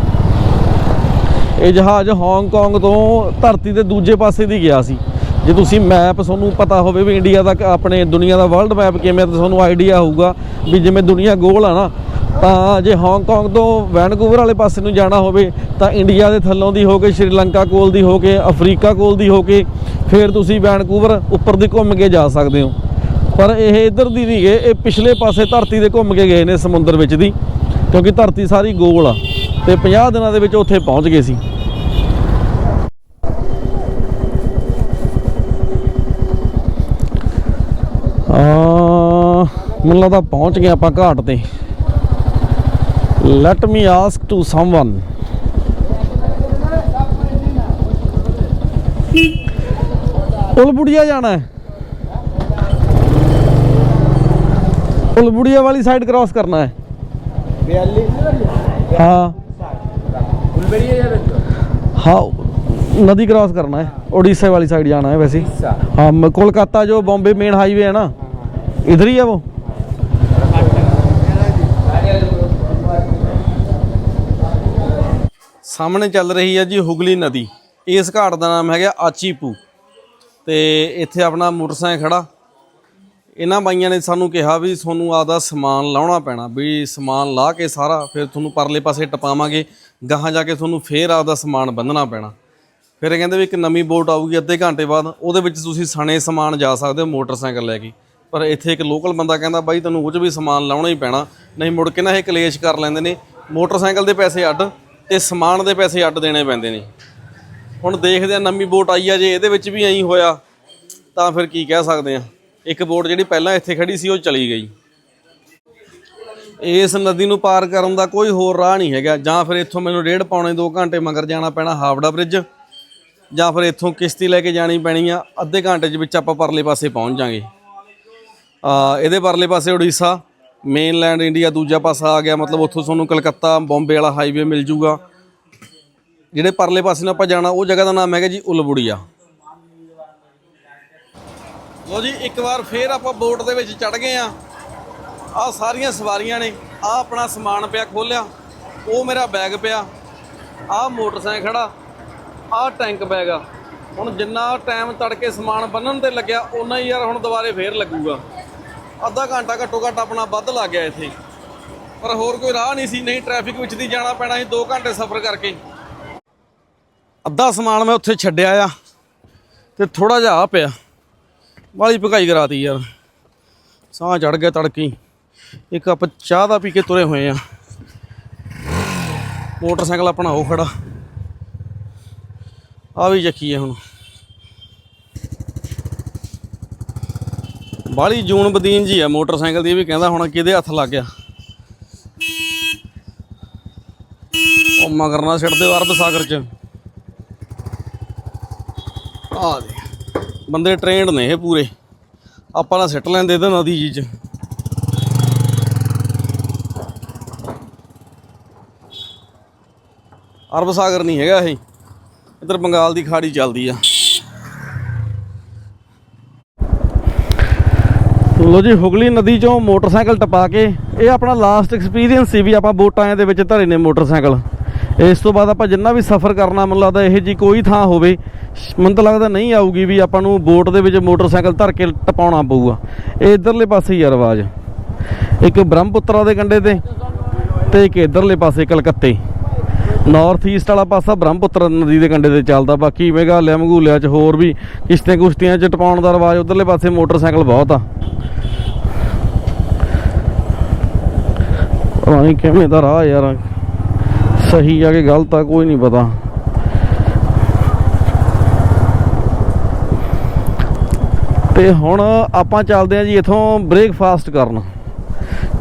S1: ਇਹ ਜਹਾਜ਼ ਹਾਂਗਕਾਂਗ ਤੋਂ ਧਰਤੀ ਦੇ ਦੂਜੇ ਪਾਸੇ ਦੀ ਗਿਆ ਸੀ। ਜੇ ਤੁਸੀਂ ਮੈਪ ਤੁਹਾਨੂੰ ਪਤਾ ਹੋਵੇ ਵੀ ਇੰਡੀਆ ਦਾ ਆਪਣੇ ਦੁਨੀਆ ਦਾ ਵਰਲਡ ਮੈਪ ਕਿਵੇਂ ਤਾਂ ਤੁਹਾਨੂੰ ਆਈਡੀਆ ਹੋਊਗਾ ਵੀ ਜਿਵੇਂ ਦੁਨੀਆ ਗੋਲ ਆ ਨਾ, ਤਾਂ ਜੇ ਹਾਂਗਕਾਂਗ ਤੋਂ ਵੈਨਕੂਵਰ ਵਾਲੇ ਪਾਸੇ ਨੂੰ ਜਾਣਾ ਹੋਵੇ, ਤਾਂ ਇੰਡੀਆ ਦੇ ਥੱਲੋਂ ਦੀ ਹੋ ਕੇ, ਸ਼੍ਰੀਲੰਕਾ ਕੋਲ ਦੀ ਹੋ ਕੇ, ਅਫਰੀਕਾ ਕੋਲ ਦੀ ਹੋ ਕੇ, ਫਿਰ ਤੁਸੀਂ ਵੈਨਕੂਵਰ ਉੱਪਰ ਦੀ ਘੁੰਮ ਕੇ ਜਾ ਸਕਦੇ ਹੋ। ਪਰ ਇਹ ਇਧਰ ਦੀ ਨਹੀਂ ਗਏ ਇਹ ਪਿਛਲੇ ਪਾਸੇ ਧਰਤੀ ਦੇ ਘੁੰਮ ਕੇ ਗਏ ਨੇ ਸਮੁੰਦਰ ਵਿੱਚ ਦੀ ਕਿਉਂਕਿ ਧਰਤੀ ਸਾਰੀ ਗੋਲ ਆ ਤੇ 50 ਦਿਨਾਂ ਦੇ ਵਿੱਚ ਉੱਥੇ ਪਹੁੰਚ ਗਏ ਸੀ। ਆ ਮੈਨੂੰ ਲੱਗਦਾ ਪਹੁੰਚ ਗਏ ਆਪਾਂ ਘਾਟ ਤੇ। Let me ask to someone Uluberia ਜਾਣਾ ਹੈ। ਉਲਬੁੜੀਆ ਵਾਲੀ ਸਾਈਡ ਕ੍ਰਾਸ ਕਰਨਾ ਹੈ ਹਾਂ हाँ नदी क्रॉस करना है उड़ीसा वाली साइड जाना है वैसे ही। हाँ म- कोलकाता जो बॉम्बे मेन हाईवे है ना इधर ही है वो ਸਾਹਮਣੇ ਚੱਲ ਰਹੀ ਹੈ ਜੀ ਹੁਗਲੀ ਨਦੀ ਇਸ ਘਾਟ ਦਾ ਨਾਮ ਹੈਗਾ ਆਚੀਪੂ ਤੇ ਇੱਥੇ ਆਪਣਾ ਮੋਟਰਸਾਈਕਲ ਖੜਾ ਇਹਨਾਂ ਬਾਈਆਂ ਨੇ ਸਾਨੂੰ ਕਿਹਾ ਵੀ ਤੁਹਾਨੂੰ ਆਦਾ ਸਮਾਨ ਲਾਉਣਾ ਪੈਣਾ, ਵੀ ਸਮਾਨ ਲਾ ਕੇ ਸਾਰਾ, ਫਿਰ ਤੁਹਾਨੂੰ ਪਰਲੇ ਪਾਸੇ ਟਪਾਵਾਂਗੇ, ਗਾਹਾਂ ਜਾ ਕੇ ਤੁਹਾਨੂੰ ਫੇਰ ਆਪਦਾ ਸਮਾਨ ਬੰਨਣਾ ਪੈਣਾ। ਫਿਰ ਇਹ ਕਹਿੰਦੇ ਵੀ ਇੱਕ ਨਵੀਂ ਬੋਟ ਆਊਗੀ ਅੱਧੇ ਘੰਟੇ ਬਾਅਦ, ਉਹਦੇ ਵਿੱਚ ਤੁਸੀਂ ਸਣੇ ਸਮਾਨ ਜਾ ਸਕਦੇ ਹੋ ਮੋਟਰਸਾਈਕਲ ਲੈ ਕੇ। ਪਰ ਇੱਥੇ ਇੱਕ ਲੋਕਲ ਬੰਦਾ ਕਹਿੰਦਾ, ਬਾਈ ਤੁਹਾਨੂੰ ਕੁਝ ਵੀ ਸਮਾਨ ਲਾਉਣਾ ਹੀ ਪੈਣਾ, ਨਹੀਂ ਮੁੜ ਕੇ ਨਾ ਇਹ ਕਲੇਸ਼ ਕਰ ਲੈਂਦੇ ਨੇ। ਮੋਟਰਸਾਈਕਲ ਦੇ ਪੈਸੇ ਅੱਡ ਤੇ ਸਮਾਨ ਦੇ ਪੈਸੇ ਅੱਡ ਦੇਣੇ ਪੈਂਦੇ ਨੇ। ਹੁਣ ਦੇਖਦੇ ਆ ਨਵੀਂ ਬੋਟ ਆਈ ਆ ਜੇ ਇਹਦੇ ਵਿੱਚ ਵੀ ਐਂ ਹੋਇਆ, ਤਾਂ ਫਿਰ ਕੀ ਕਹਿ ਸਕਦੇ ਆ? ਇੱਕ ਬੋਟ ਜਿਹੜੀ ਪਹਿਲਾਂ ਇੱਥੇ ਖੜੀ ਸੀ, ਉਹ ਚਲੀ ਗਈ। ਇਸ ਨਦੀ ਨੂੰ ਪਾਰ ਕਰਨ ਦਾ ਕੋਈ ਹੋਰ ਰਾਹ ਨਹੀਂ ਹੈਗਾ। ਜਾਂ ਫਿਰ ਇੱਥੋਂ ਮੈਨੂੰ ਡੇਢ ਪੌਣੇ 2 ਘੰਟੇ ਮਗਰ ਜਾਣਾ ਪੈਣਾ ਹਾਵੜਾ ਬ੍ਰਿਜ ਜਾਂ ਫਿਰ ਇੱਥੋਂ ਕਿਸ਼ਤੀ ਲੈ ਕੇ ਜਾਣੀ ਪੈਣੀ ਆ। ਅੱਧੇ ਘੰਟੇ ਦੇ ਵਿੱਚ ਆਪਾਂ ਪਰਲੇ ਪਾਸੇ ਪਹੁੰਚ ਜਾਾਂਗੇ। ਆ, ਇਹਦੇ ਪਰਲੇ ਪਾਸੇ ਉੜੀਸਾ ਮੇਨਲੈਂਡ ਇੰਡੀਆ ਦੂਜਾ ਪਾਸਾ ਆ ਗਿਆ। ਮਤਲਬ ਉੱਥੋਂ ਤੁਹਾਨੂੰ ਕਲਕੱਤਾ ਬੰਬੇ ਵਾਲਾ ਹਾਈਵੇ ਮਿਲ ਜੂਗਾ। ਜਿਹੜੇ ਪਰਲੇ ਪਾਸੇ ਨੂੰ ਆਪਾਂ ਜਾਣਾ, ਉਹ ਜਗ੍ਹਾ ਦਾ ਨਾਮ ਹੈਗਾ ਜੀ ਉਲਬੁੜੀਆ। ਲੋ ਜੀ, ਇੱਕ ਵਾਰ ਫੇਰ ਆਪਾਂ ਬੋਟ ਦੇ ਵਿੱਚ ਚੜ ਗਏ ਆ ਆ ਸਾਰੀਆਂ ਸਵਾਰੀਆਂ ਨੇ ਆ ਆਪਣਾ ਸਮਾਨ ਪਿਆ ਖੋਲਿਆ ਉਹ ਮੇਰਾ ਬੈਗ ਪਿਆ ਆ ਮੋਟਰਸਾਈਕਲ ਖੜਾ ਆ ਟੈਂਕ ਬੈਗ ਆ। ਹੁਣ ਜਿੰਨਾ ਟਾਈਮ ਤੜਕੇ ਸਮਾਨ ਬੰਨਣ ਤੇ ਲੱਗਿਆ ਉਨਾ ਹੀ ਯਾਰ ਹੁਣ ਦੁਬਾਰੇ ਫੇਰ ਲੱਗੂਗਾ। ਅੱਧਾ ਘੰਟਾ ਘੱਟੋ ਘੱਟ ਆਪਣਾ ਵੱਧ ਲੱਗ ਗਿਆ ਇੱਥੇ। ਪਰ ਹੋਰ ਕੋਈ ਰਾਹ ਨਹੀਂ ਸੀ, ਨਹੀਂ ਟ੍ਰੈਫਿਕ ਵਿੱਚ ਦੀ ਜਾਣਾ ਪੈਣਾ ਸੀ 2 ਘੰਟੇ ਸਫ਼ਰ ਕਰਕੇ। ਅੱਧਾ ਸਮਾਨ ਮੈਂ ਉੱਥੇ ਛੱਡਿਆ ਆ, ਤੇ ਥੋੜਾ ਜਿਹਾ ਆ ਪਿਆ। ਵਾਲੀ ਭਗਾਈ ਕਰਾਤੀ ਯਾਰ। ਸਾਹ ਚੜ ਗਿਆ ਤੜਕੀ। ਇੱਕ ਕੱਪ ਚਾਹ ਦਾ ਪੀ ਕੇ ਤੁਰੇ ਹੋਏ ਆ। ਮੋਟਰਸਾਈਕਲ ਆਪਣਾ ਉਹ ਖੜਾ। ਆ ਵੀ ਚੱਕੀ ਹੈ ਹੁਣ। ਬਾਲੀ ਜੂਨ ਬਦੀਨ ਜੀ ਆ ਮੋਟਰਸਾਈਕਲ ਦੀ ਵੀ ਕਹਿੰਦਾ ਹੁਣ ਕਿਹਦੇ ਹੱਥ ਲੱਗ ਗਿਆ। ਉਹ ਮਗਰ ਨਾ ਛੱਡ ਦਿਓ ਅਰਬ ਸਾਗਰ ਚ ਆ ਦੇ ਬੰਦੇ ਟ੍ਰੇਨਡ ਨੇ ਇਹ ਪੂਰੇ। ਆਪਾਂ ਨਾ ਸਿੱਟ ਲੈਂਦੇ ਤੇ ਨਦੀ ਜੀ ਚ। ਅਰਬ ਸਾਗਰ ਨਹੀਂ ਹੈਗਾ ਇਹ। ਇੱਧਰ ਬੰਗਾਲ ਦੀ ਖਾੜੀ ਚੱਲਦੀ ਆ। ਲੋ ਜੀ, ਹੁਗਲੀ ਨਦੀ ਚੋਂ ਮੋਟਰਸਾਈਕਲ ਟਪਾ ਕੇ ਇਹ ਆਪਣਾ ਲਾਸਟ ਐਕਸਪੀਰੀਅੰਸ ਸੀ ਵੀ ਆਪਾਂ ਬੋਟਾਂ ਦੇ ਵਿੱਚ ਧਰੇ ਨੇ ਮੋਟਰਸਾਈਕਲ। ਇਸ ਤੋਂ ਬਾਅਦ ਆਪਾਂ ਜਿੰਨਾ ਵੀ ਸਫ਼ਰ ਕਰਨਾ ਮੈਨੂੰ ਲੱਗਦਾ ਇਹ ਜੀ ਕੋਈ ਥਾਂ ਹੋਵੇ ਮੈਨੂੰ ਤਾਂ ਲੱਗਦਾ ਨਹੀਂ ਆਊਗੀ ਵੀ ਆਪਾਂ ਨੂੰ ਬੋਟ ਦੇ ਵਿੱਚ ਮੋਟਰਸਾਈਕਲ ਧਰ ਕੇ ਟਪਾਉਣਾ ਪਊਗਾ। ਇਹ ਇਧਰਲੇ ਪਾਸੇ ਹੀ ਆ ਰਿਵਾਜ। ਇੱਕ ਬ੍ਰਹਮਪੁੱਤਰਾ ਦੇ ਕੰਢੇ ਤੇ ਤੇ ਇੱਕ ਇਧਰਲੇ ਪਾਸੇ ਕਲਕੱਤੇ। ਨਾਰਥ ਈਸਟ ਵਾਲਾ ਪਾਸਾ ਬ੍ਰਹਮਪੁੱਤਰ ਨਦੀ ਦੇ ਕੰਢੇ ਤੇ ਚੱਲਦਾ। ਬਾਕੀ ਮੇਘਾਲਿਆ ਮਗੂਲਿਆ ਚ ਹੋਰ ਵੀ ਕਿਸ਼ਤੀਆਂ ਕੁਸ਼ਤੀਆਂ ਚ ਟਪਾਉਣ ਦਾ ਰਿਵਾਜ। ਉਧਰਲੇ ਪਾਸੇ ਮੋਟਰਸਾਈਕਲ ਬਹੁਤ ਆ। ਪਤਾ ਨਹੀਂ ਕਿਵੇਂ ਦਾ ਰਾਹ ਯਾਰ। ਸਹੀ ਆ ਕਿ ਗਲਤ ਆ, ਕੋਈ ਨਹੀਂ ਪਤਾ। ਤੇ ਹੁਣ ਆਪਾਂ ਚੱਲਦੇ ਆ ਜੀ ਇਥੋਂ ਬ੍ਰੇਕਫਾਸਟ ਕਰਨ।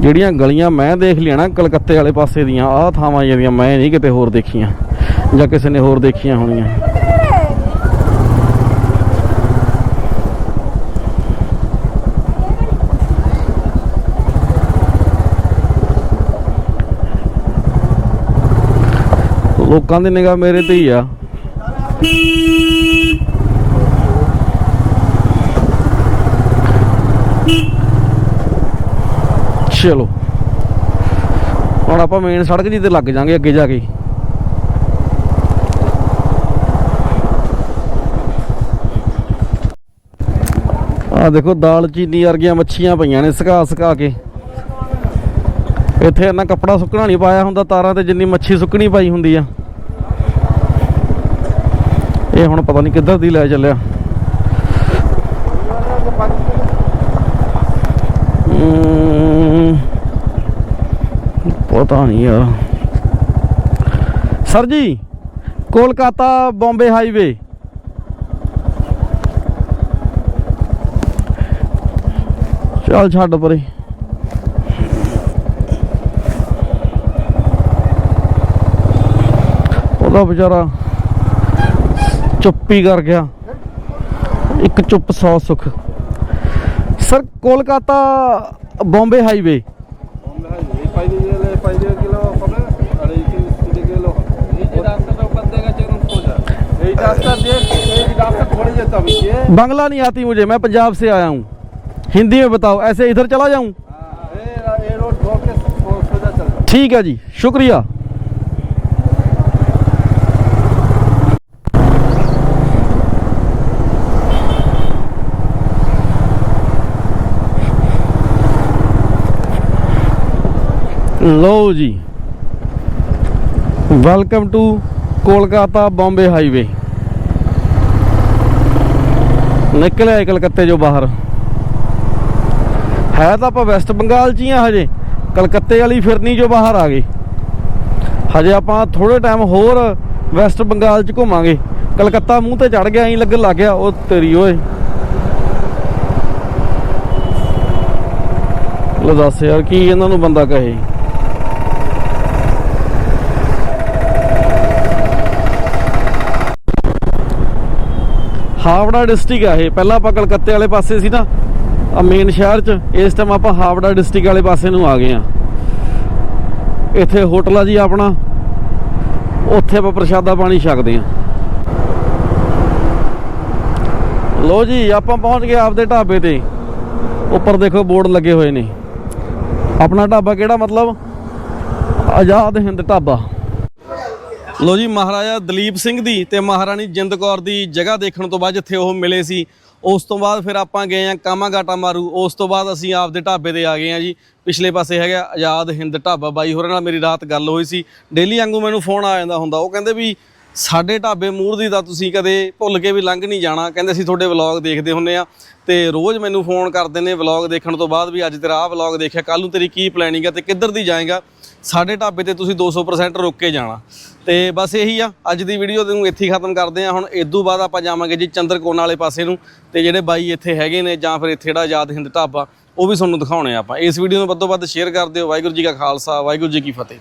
S1: ਜਿਹੜੀਆਂ ਗਲੀਆਂ ਮੈਂ ਦੇਖ ਲਿਆ ਨਾ ਕਲਕੱਤੇ ਵਾਲੇ ਪਾਸੇ ਦੀਆਂ, ਆਹ ਥਾਵਾਂ ਜਿਹੜੀਆਂ ਮੈਂ ਨਹੀਂ ਕਿਤੇ ਹੋਰ ਦੇਖੀਆਂ, ਜਾਂ ਕਿਸੇ ਨੇ ਹੋਰ ਦੇਖੀਆਂ ਹੋਣੀਆਂ। ਲੋਕਾਂ ਦੀ ਨਿਗਾਹ ਮੇਰੇ ਤੇ ਹੀ ਆ। ਚਲੋ ਹੁਣ ਆਪਾਂ ਮੇਨ ਸੜਕ ਜੀ ਤੇ ਲੱਗ ਜਾਾਂਗੇ ਅੱਗੇ ਜਾ ਕੇ। ਆ ਦੇਖੋ ਦਾਲ ਚੀਨੀ ਵਰਗੀਆਂ ਮੱਛੀਆਂ ਪਈਆਂ ਨੇ ਸੁਕਾ ਸੁਕਾ ਕੇ। ਇੱਥੇ ਇਹਨਾਂ ਕੱਪੜਾ ਸੁੱਕਣਾ ਨਹੀਂ ਪਾਇਆ ਹੁੰਦਾ, ਤਾਰਾਂ ਤੇ ਜਿੰਨੀ ਮੱਛੀ ਸੁੱਕਣੀ ਪਾਈ ਹੁੰਦੀ ਆ। ਇਹ ਹੁਣ ਪਤਾ ਨਹੀਂ ਕਿੱਧਰ ਦੀ ਲੈ ਚੱਲਿਆ। ਪਤਾ ਨਹੀਂ ਆ। ਸਰ ਜੀ, ਕੋਲਕਾਤਾ ਬੰਬੇ ਹਾਈਵੇ। ਚੱਲ ਛੱਡ ਪਰੇ। ਉਹਦਾ ਵਿਚਾਰਾ ਚੁੱਪੀ ਕਰ ਗਿਆ। ਇੱਕ ਚੁੱਪ ਸੌ ਸੁਖ। Sir, Kolkata Bombay highway.
S2: এই রাস্তা দিয়ে এই রাস্তা ধরে যেতে হবে গিয়ে
S1: बांग्ला नहीं आती मुझे मैं पंजाब से आया हूँ हिंदी में बताओ ऐसे इधर चला जाऊँ
S2: এই রোড ধরে সোজা চল
S1: ठीक है जी शुक्रिया ਲੋ ਜੀ। Welcome to Kolkata Bombay highway ਨਿਕਲਿਆ ਇਹ ਕਲਕੱਤੇ ਜੋ ਬਾਹਰ। ਹੈ ਤਾਂ ਆਪਾਂ ਵੈਸਟ ਬੰਗਾਲ 'ਚ ਹੀ ਆ ਹਜੇ। ਕਲਕੱਤੇ ਵਾਲੀ ਫਿਰਨੀ ਜੋ ਬਾਹਰ ਆ ਗਏ। ਹਜੇ ਆਪਾਂ ਥੋੜੇ ਟਾਈਮ ਹੋਰ ਵੈਸਟ ਬੰਗਾਲ 'ਚ ਘੁੰਮਾਂਗੇ। ਕਲਕੱਤਾ ਮੂੰਹ ਤੇ ਚੜ ਗਿਆ, ਐਂ ਲੱਗਣ ਲੱਗ ਗਿਆ, ਉਹ ਤੇਰੀ ਓਏ। ਲੈ ਦੱਸ ਯਾਰ, ਕੀ ਇਹਨਾਂ ਨੂੰ ਬੰਦਾ ਕਹੇ? ਹਾਵੜਾ ਡਿਸਟ੍ਰਿਕਟ ਆ ਇਹ। ਪਹਿਲਾਂ ਆਪਾਂ ਕਲਕੱਤੇ ਵਾਲੇ ਪਾਸੇ ਸੀ ਨਾ, ਆ ਮੇਨ ਸ਼ਹਿਰ 'ਚ, ਇਸ ਟਾਈਮ ਆਪਾਂ ਹਾਵੜਾ ਡਿਸਟ੍ਰਿਕਟ ਵਾਲੇ ਪਾਸੇ ਨੂੰ ਆ ਗਏ ਆ। ਇੱਥੇ ਹੋਟਲ ਆ ਜੀ ਆਪਣਾ, ਉੱਥੇ ਆਪਾਂ ਪ੍ਰਸ਼ਾਦਾ ਪਾਣੀ ਛਕਦੇ ਆ। ਲੋ ਜੀ, ਆਪਾਂ ਪਹੁੰਚ ਗਏ ਆਪਦੇ ਢਾਬੇ ਤੇ। ਉੱਪਰ ਦੇਖੋ ਬੋਰਡ ਲੱਗੇ ਹੋਏ ਨੇ। ਆਪਣਾ ਢਾਬਾ ਕਿਹੜਾ ਮਤਲਬ? ਆਜ਼ਾਦ ਹਿੰਦ ਢਾਬਾ। ਲੋ ਜੀ, ਮਹਾਰਾਜਾ ਦਲੀਪ ਸਿੰਘ ਦੀ ਤੇ ਮਹਾਰਾਣੀ ਜਿੰਦ ਕੌਰ ਦੀ ਜਗ੍ਹਾ ਦੇਖਣ ਤੋਂ ਬਾਅਦ ਜਿੱਥੇ ਉਹ ਮਿਲੇ ਸੀ, ਉਸ ਤੋਂ ਬਾਅਦ ਫਿਰ ਆਪਾਂ ਗਏ ਆ ਕਾਮਾਗਾਟਾ ਮਾਰੂ। ਉਸ ਤੋਂ ਬਾਅਦ ਅਸੀਂ ਆਪਦੇ ਢਾਬੇ ਤੇ ਆ ਗਏ ਆ ਜੀ। ਪਿਛਲੇ ਪਾਸੇ ਹੈਗਾ ਆਜ਼ਾਦ ਹਿੰਦ ਢਾਬਾ। ਬਾਈ ਹੋਰਾਂ ਨਾਲ ਮੇਰੀ ਰਾਤ ਗੱਲ ਹੋਈ ਸੀ। ਡੇਲੀ ਵਾਂਗੂ ਮੈਨੂੰ ਫੋਨ ਆ ਜਾਂਦਾ ਹੁੰਦਾ। ਉਹ ਕਹਿੰਦੇ ਵੀ ਸਾਡੇ ਢਾਬੇ ਮੂਰ ਦੀ ਤਾਂ ਤੁਸੀਂ ਕਦੇ ਭੁੱਲ ਕੇ ਵੀ ਲੰਘ ਨਹੀਂ ਜਾਣਾ। ਕਹਿੰਦੇ ਅਸੀਂ ਤੁਹਾਡੇ ਵਲੌਗ ਦੇਖਦੇ ਹੁੰਨੇ ਆ ਤੇ ਰੋਜ਼ ਮੈਨੂੰ ਫੋਨ ਕਰਦੇ ਨੇ ਵਲੌਗ ਦੇਖਣ ਤੋਂ ਬਾਅਦ ਵੀ ਅੱਜ ਤੇਰਾ ਆਹ ਵਲੌਗ ਦੇਖਿਆ। ਕੱਲ ਨੂੰ ਤੇਰੀ ਕੀ ਪਲੈਨਿੰਗ ਆ ਤੇ ਕਿੱਧਰ ਦੀ ਜਾਏਗਾ? ਸਾਡੇ ਢਾਬੇ ਤੇ ਤੁਸੀਂ 200% ਰੁੱਕ ਕੇ ਜਾਣਾ। ਤੇ ਬਸ ਇਹੀ ਆ, ਅੱਜ ਦੀ ਵੀਡੀਓ ਨੂੰ ਇੱਥੇ ਹੀ ਖਤਮ ਕਰਦੇ ਆ ਹੁਣ ਇਦੋਂ ਬਾਅਦ ਆਪਾਂ ਜਾਵਾਂਗੇ ਜੀ ਚੰਦਰਕੋਣ ਵਾਲੇ ਪਾਸੇ ਨੂੰ। ਤੇ ਜਿਹੜੇ ਬਾਈ ਇੱਥੇ ਹੈਗੇ ਨੇ ਜਾਂ ਫਿਰ ਇੱਥੇ ਜਿਹੜਾ ਆਜ਼ਾਦ ਹਿੰਦ ਢਾਬਾ, ਉਹ ਵੀ ਤੁਹਾਨੂੰ ਦਿਖਾਉਣੇ ਆ ਆਪਾਂ। ਇਸ ਵੀਡੀਓ ਨੂੰ ਵੱਧ ਤੋਂ ਵੱਧ ਸ਼ੇਅਰ ਕਰ ਦਿਓ। ਵਾਹਿਗੁਰੂ ਜੀ ਕਾ ਖਾਲਸਾ, ਵਾਹਿਗੁਰੂ ਜੀ ਕੀ ਫਤਿਹ।